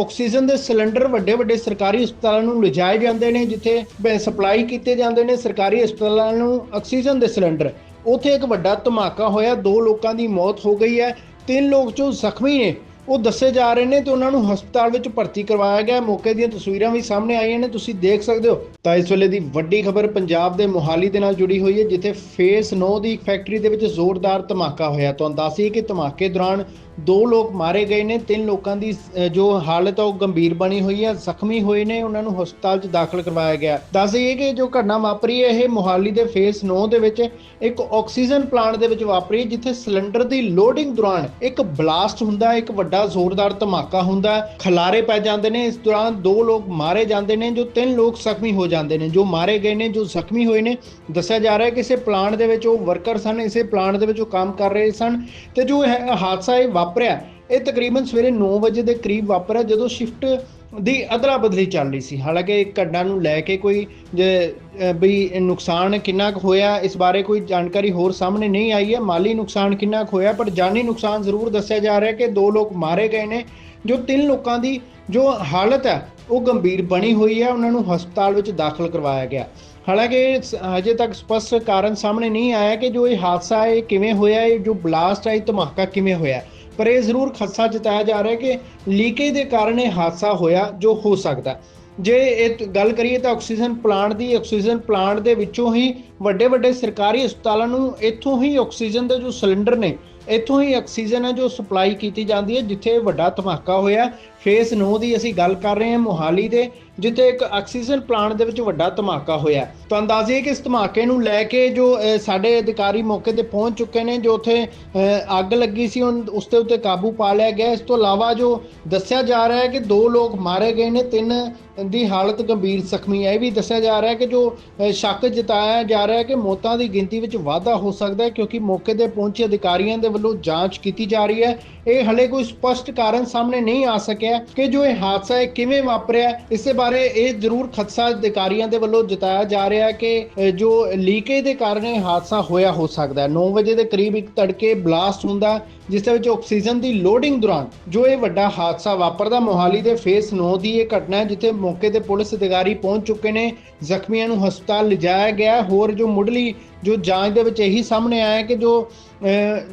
ਆਕਸੀਜਨ ਦੇ ਸਿਲੰਡਰ ਵੱਡੇ ਵੱਡੇ ਸਰਕਾਰੀ ਹਸਪਤਾਲਾਂ ਨੂੰ ਲਿਜਾਏ ਜਾਂਦੇ ਨੇ, ਜਿੱਥੇ ਸਪਲਾਈ ਕੀਤੇ ਜਾਂਦੇ ਨੇ ਸਰਕਾਰੀ ਹਸਪਤਾਲਾਂ ਨੂੰ ਆਕਸੀਜਨ ਦੇ ਸਿਲੰਡਰ। ਉੱਥੇ ਇੱਕ ਵੱਡਾ ਧਮਾਕਾ ਹੋਇਆ। ਦੋ ਲੋਕਾਂ ਦੀ ਮੌਤ ਹੋ ਗਈ ਹੈ। ਤਿੰਨ ਲੋਕ ਜੋ ਜ਼ਖਮੀ ਨੇ ਉਹ ਦੱਸੇ ਜਾ ਰਹੇ ਨੇ ਤੇ ਉਹਨਾਂ ਨੂੰ ਹਸਪਤਾਲ ਵਿੱਚ ਭਰਤੀ ਕਰਵਾਇਆ ਗਿਆ। ਮੌਕੇ ਦੀਆਂ ਤਸਵੀਰਾਂ ਵੀ ਸਾਹਮਣੇ ਆਈਆਂ ਨੇ, ਤੁਸੀਂ ਦੇਖ ਸਕਦੇ ਹੋ। ਤਾਂ ਇਸ ਵੇਲੇ ਦੀ ਵੱਡੀ ਖਬਰ ਪੰਜਾਬ ਦੇ ਮੋਹਾਲੀ ਦੇ ਨਾਲ ਜੁੜੀ ਹੋਈ ਹੈ, ਜਿੱਥੇ ਫੇਸ 9 ਦੀ ਫੈਕਟਰੀ ਦੇ ਵਿੱਚ ਜ਼ੋਰਦਾਰ ਧਮਾਕਾ ਹੋਇਆ। ਤੁਹਾਨੂੰ ਦੱਸੀਏ ਕਿ ਧਮਾਕੇ ਦੌਰਾਨ ਦੋ ਲੋਕ ਮਾਰੇ ਗਏ ਨੇ ਤਿੰਨ ਲੋਕਾਂ ਦੀ ਜੋ ਹਾਲਤ ਆ ਉਹ ਗੰਭੀਰ ਬਣੀ ਹੋਈ ਹੈ ਜ਼ਖਮੀ ਹੋਏ ਨੇ ਉਹਨਾਂ ਨੂੰ ਹਸਪਤਾਲ 'ਚ ਦਾਖਲ ਕਰਵਾਇਆ ਗਿਆ। ਦੱਸ ਦਈਏ ਕਿ ਜੋ ਘਟਨਾ ਵਾਪਰੀ ਹੈ ਇਹ ਮੋਹਾਲੀ ਦੇ ਫੇਸ 9 ਦੇ ਵਿੱਚ ਇੱਕ ਆਕਸੀਜਨ ਪਲਾਂਟ ਦੇ ਵਿੱਚ ਵਾਪਰੀ ਜਿੱਥੇ ਸਿਲੰਡਰ ਦੀ ਲੋਡਿੰਗ ਦੌਰਾਨ ਇੱਕ ਬਲਾਸਟ ਹੁੰਦਾ ਇੱਕ ਵੱਡਾ ਜ਼ੋਰਦਾਰ ਧਮਾਕਾ ਹੁੰਦਾ ਹੈ, ਖਲਾਰੇ ਪੈ ਜਾਂਦੇ ਨੇ ਇਸ ਦੌਰਾਨ ਦੋ ਲੋਕ ਮਾਰੇ ਜਾਂਦੇ ਨੇ ਜੋ ਤਿੰਨ ਲੋਕ ਜ਼ਖਮੀ ਹੋ ਜਾਂਦੇ ਨੇ ਜੋ ਮਾਰੇ ਗਏ ਨੇ ਜੋ ਜ਼ਖਮੀ ਹੋਏ ਨੇ। ਦੱਸਿਆ ਜਾ ਰਿਹਾ ਹੈ ਕਿ ਇਸੇ ਪਲਾਂਟ ਦੇ ਵਿੱਚ ਉਹ ਵਰਕਰ ਸਨ ਇਸੇ ਪਲਾਂਟ ਦੇ ਵਿੱਚ ਉਹ ਕੰਮ ਕਰ ਰਹੇ ਸਨ ਤੇ ਜੋ ਇਹ ਹਾਦਸਾ ਇਹ ਵਾਪਰਿਆ। ਇਹ ਤਕਰੀਬਨ ਸਵੇਰੇ 9 ਵਜੇ ਦੇ ਕਰੀਬ ਵਾਪਰਿਆ, ਜਦੋਂ ਸ਼ਿਫਟ ਦੀ ਅਦਲਾ ਬਦਲੀ ਚੱਲ ਰਹੀ ਸੀ। ਹਾਲਾਂਕਿ ਇਹ ਘਟਨਾ ਨੂੰ ਲੈ ਕੇ ਕੋਈ ਵੀ ਨੁਕਸਾਨ ਕਿੰਨਾ ਕੁ ਹੋਇਆ, ਇਸ ਬਾਰੇ ਕੋਈ ਜਾਣਕਾਰੀ ਹੋਰ ਸਾਹਮਣੇ ਨਹੀਂ ਆਈ ਹੈ। ਮਾਲੀ ਨੁਕਸਾਨ ਕਿੰਨਾ ਕੁ ਹੋਇਆ, ਪਰ ਜਾਨੀ ਨੁਕਸਾਨ ਜ਼ਰੂਰ ਦੱਸਿਆ ਜਾ ਰਿਹਾ ਕਿ ਦੋ ਲੋਕ ਮਾਰੇ ਗਏ ਨੇ, ਜੋ ਤਿੰਨ ਲੋਕਾਂ ਦੀ ਜੋ ਹਾਲਤ ਹੈ, ਉਹ ਗੰਭੀਰ ਬਣੀ ਹੋਈ ਹੈ। ਉਹਨਾਂ ਨੂੰ ਹਸਪਤਾਲ ਵਿੱਚ ਦਾਖਲ ਕਰਵਾਇਆ ਗਿਆ। ਹਾਲਾਂਕਿ ਸ- ਹਜੇ ਤੱਕ ਸਪਸ਼ਟ ਕਾਰਨ ਸਾਹਮਣੇ ਨਹੀਂ ਆਇਆ ਕਿ ਜੋ ਇਹ ਹਾਦਸਾ ਹੈ, ਇਹ ਕਿਵੇਂ ਹੋਇਆ, ਇਹ ਜੋ ਬਲਾਸਟ ਹੈ, ਇਹ ਧਮਾਕਾ ਕਿਵੇਂ ਹੋਇਆ। ਪਰ ਇਹ ਜ਼ਰੂਰ ਖਸਾ ਜਤਾਇਆ ਜਾ ਰਿਹਾ ਕਿ ਲੀਕੇਜ ਦੇ ਕਾਰਨ ਇਹ ਹਾਦਸਾ ਹੋਇਆ ਜੋ ਹੋ ਸਕਦਾ ਜੇ ਇਹ ਗੱਲ ਕਰੀਏ ਤਾਂ ਆਕਸੀਜਨ ਪਲਾਂਟ ਦੀ, ਆਕਸੀਜਨ ਪਲਾਂਟ ਦੇ ਵਿੱਚੋਂ ਹੀ ਵੱਡੇ ਵੱਡੇ ਸਰਕਾਰੀ ਹਸਪਤਾਲਾਂ ਨੂੰ ਇੱਥੋਂ ਹੀ ਆਕਸੀਜਨ ਦੇ ਜੋ ਸਿਲੰਡਰ ਨੇ ਇੱਥੋਂ ਹੀ ਆਕਸੀਜਨ ਹੈ ਜੋ ਸਪਲਾਈ ਕੀਤੀ ਜਾਂਦੀ ਹੈ, ਜਿੱਥੇ ਵੱਡਾ ਧਮਾਕਾ ਹੋਇਆ। ਫੇਸ 9 ਦੀ ਅਸੀਂ ਗੱਲ ਕਰ ਰਹੇ ਹਾਂ ਮੋਹਾਲੀ ਦੇ, ਜਿੱਥੇ ਇੱਕ ਆਕਸੀਜਨ ਪਲਾਂਟ ਦੇ ਵਿੱਚ ਵੱਡਾ ਧਮਾਕਾ ਹੋਇਆ। ਤਾਂ ਅੰਦਾਜ਼ੇ ਕਿ ਇਸ ਧਮਾਕੇ ਨੂੰ ਲੈ ਕੇ ਜੋ ਸਾਡੇ ਅਧਿਕਾਰੀ ਮੌਕੇ ਤੇ ਪਹੁੰਚ ਚੁੱਕੇ ਨੇ, ਜੋ ਉੱਥੇ ਅੱਗ ਲੱਗੀ ਸੀ ਉਨ- ਉਸ ਦੇ ਉੱਤੇ ਕਾਬੂ ਪਾ ਲਿਆ ਗਿਆ। ਇਸ ਤੋਂ ਇਲਾਵਾ ਜੋ ਦੱਸਿਆ ਜਾ ਰਿਹਾ ਹੈ ਕਿ ਦੋ ਲੋਕ ਮਾਰੇ ਗਏ ਨੇ, ਤਿੰਨ ਦੀ ਹਾਲਤ ਗੰਭੀਰ ਜ਼ਖਮੀ ਹੈ। ਇਹ ਵੀ ਦੱਸਿਆ ਜਾ ਰਿਹਾ ਹੈ ਕਿ ਜੋ ਸ਼ੱਕ ਜਤਾਇਆ ਜਾ ਰਿਹਾ ਹੈ ਕਿ ਮੌਤਾਂ ਦੀ ਗਿਣਤੀ ਵਿੱਚ ਵਾਧਾ ਹੋ ਸਕਦਾ ਹੈ, ਕਿਉਂਕਿ ਮੌਕੇ ਤੇ ਪਹੁੰਚੇ ਅਧਿਕਾਰੀਆਂ ਦੇ ਵੱਲੋਂ ਜਾਂਚ ਕੀਤੀ ਜਾ ਰਹੀ ਹੈ। ਇਹ ਹਲੇ ਕੋਈ ਸਪਸ਼ਟ ਕਾਰਨ ਸਾਹਮਣੇ ਨਹੀਂ ਆ ਸਕਿਆ ਕਿ ਜੋ ਇਹ ਹਾਦਸਾ ਹੈ ਕਿਵੇਂ ਵਾਪਰਿਆ, ਇਸੇ ਬਾਰੇ ਇਹ ਜ਼ਰੂਰ ਖਦਸ਼ਾ ਅਧਿਕਾਰੀਆਂ ਦੇ ਵੱਲੋਂ ਜਤਾਇਆ ਜਾ ਰਿਹਾ ਹੈ ਕਿ ਜੋ ਲੀਕੇਜ ਦੇ ਕਾਰਨ ਇਹ ਹਾਦਸਾ ਹੋਇਆ, ਹੋ ਸਕਦਾ ਹੈ। 9 ਵਜੇ ਦੇ ਕਰੀਬ ਇੱਕ ਤੜਕੇ ਬਲਾਸਟ ਹੁੰਦਾ, ਜਿਸ ਦੇ ਵਿੱਚ ਆਕਸੀਜਨ ਦੀ ਲੋਡਿੰਗ ਦੌਰਾਨ ਜੋ ਇਹ ਵੱਡਾ ਹਾਦਸਾ ਵਾਪਰਦਾ, ਮੋਹਾਲੀ ਦੇ ਫੇਸ 9 ਦੀ ਇਹ ਘਟਨਾ ਹੈ, ਜਿੱਥੇ ਮੌਕੇ ਤੇ ਪੁਲਿਸ ਅਧਿਕਾਰੀ ਪਹੁੰਚ ਚੁੱਕੇ ਨੇ। ਜ਼ਖਮੀਆਂ ਨੂੰ ਹਸਪਤਾਲ ਲਿਜਾਇਆ ਗਿਆ, ਹੋਰ ਜੋ ਮੁੱਢਲੀ ਜੋ ਜਾਂਚ ਦੇ ਵਿੱਚ ਇਹੀ ਸਾਹਮਣੇ ਆਇਆ ਕਿ ਜੋ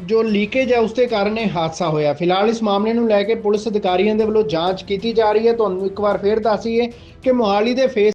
ਜੋ ਲੀਕੇਜ ਹੈ ਉਸ ਦੇ ਕਾਰਨ ਇਹ ਹਾਦਸਾ ਹੋਇਆ। ਫਿਲਹਾਲ ਇਸ ਮਾਮਲੇ ਨੂੰ ਲੈ ਕੇ ਪੁਲਿਸ ਅਧਿਕਾਰੀਆਂ ਦੇ ਵੱਲੋਂ ਜਾਂਚ ਕੀਤੀ ਜਾ ਰਹੀ ਹੈ। ਤੁਹਾਨੂੰ ਇੱਕ ਵਾਰ ਫੇਰ ਦੱਸੀਏ ਕਿ ਮੋਹਾਲੀ ਦੇ ਫੇਸ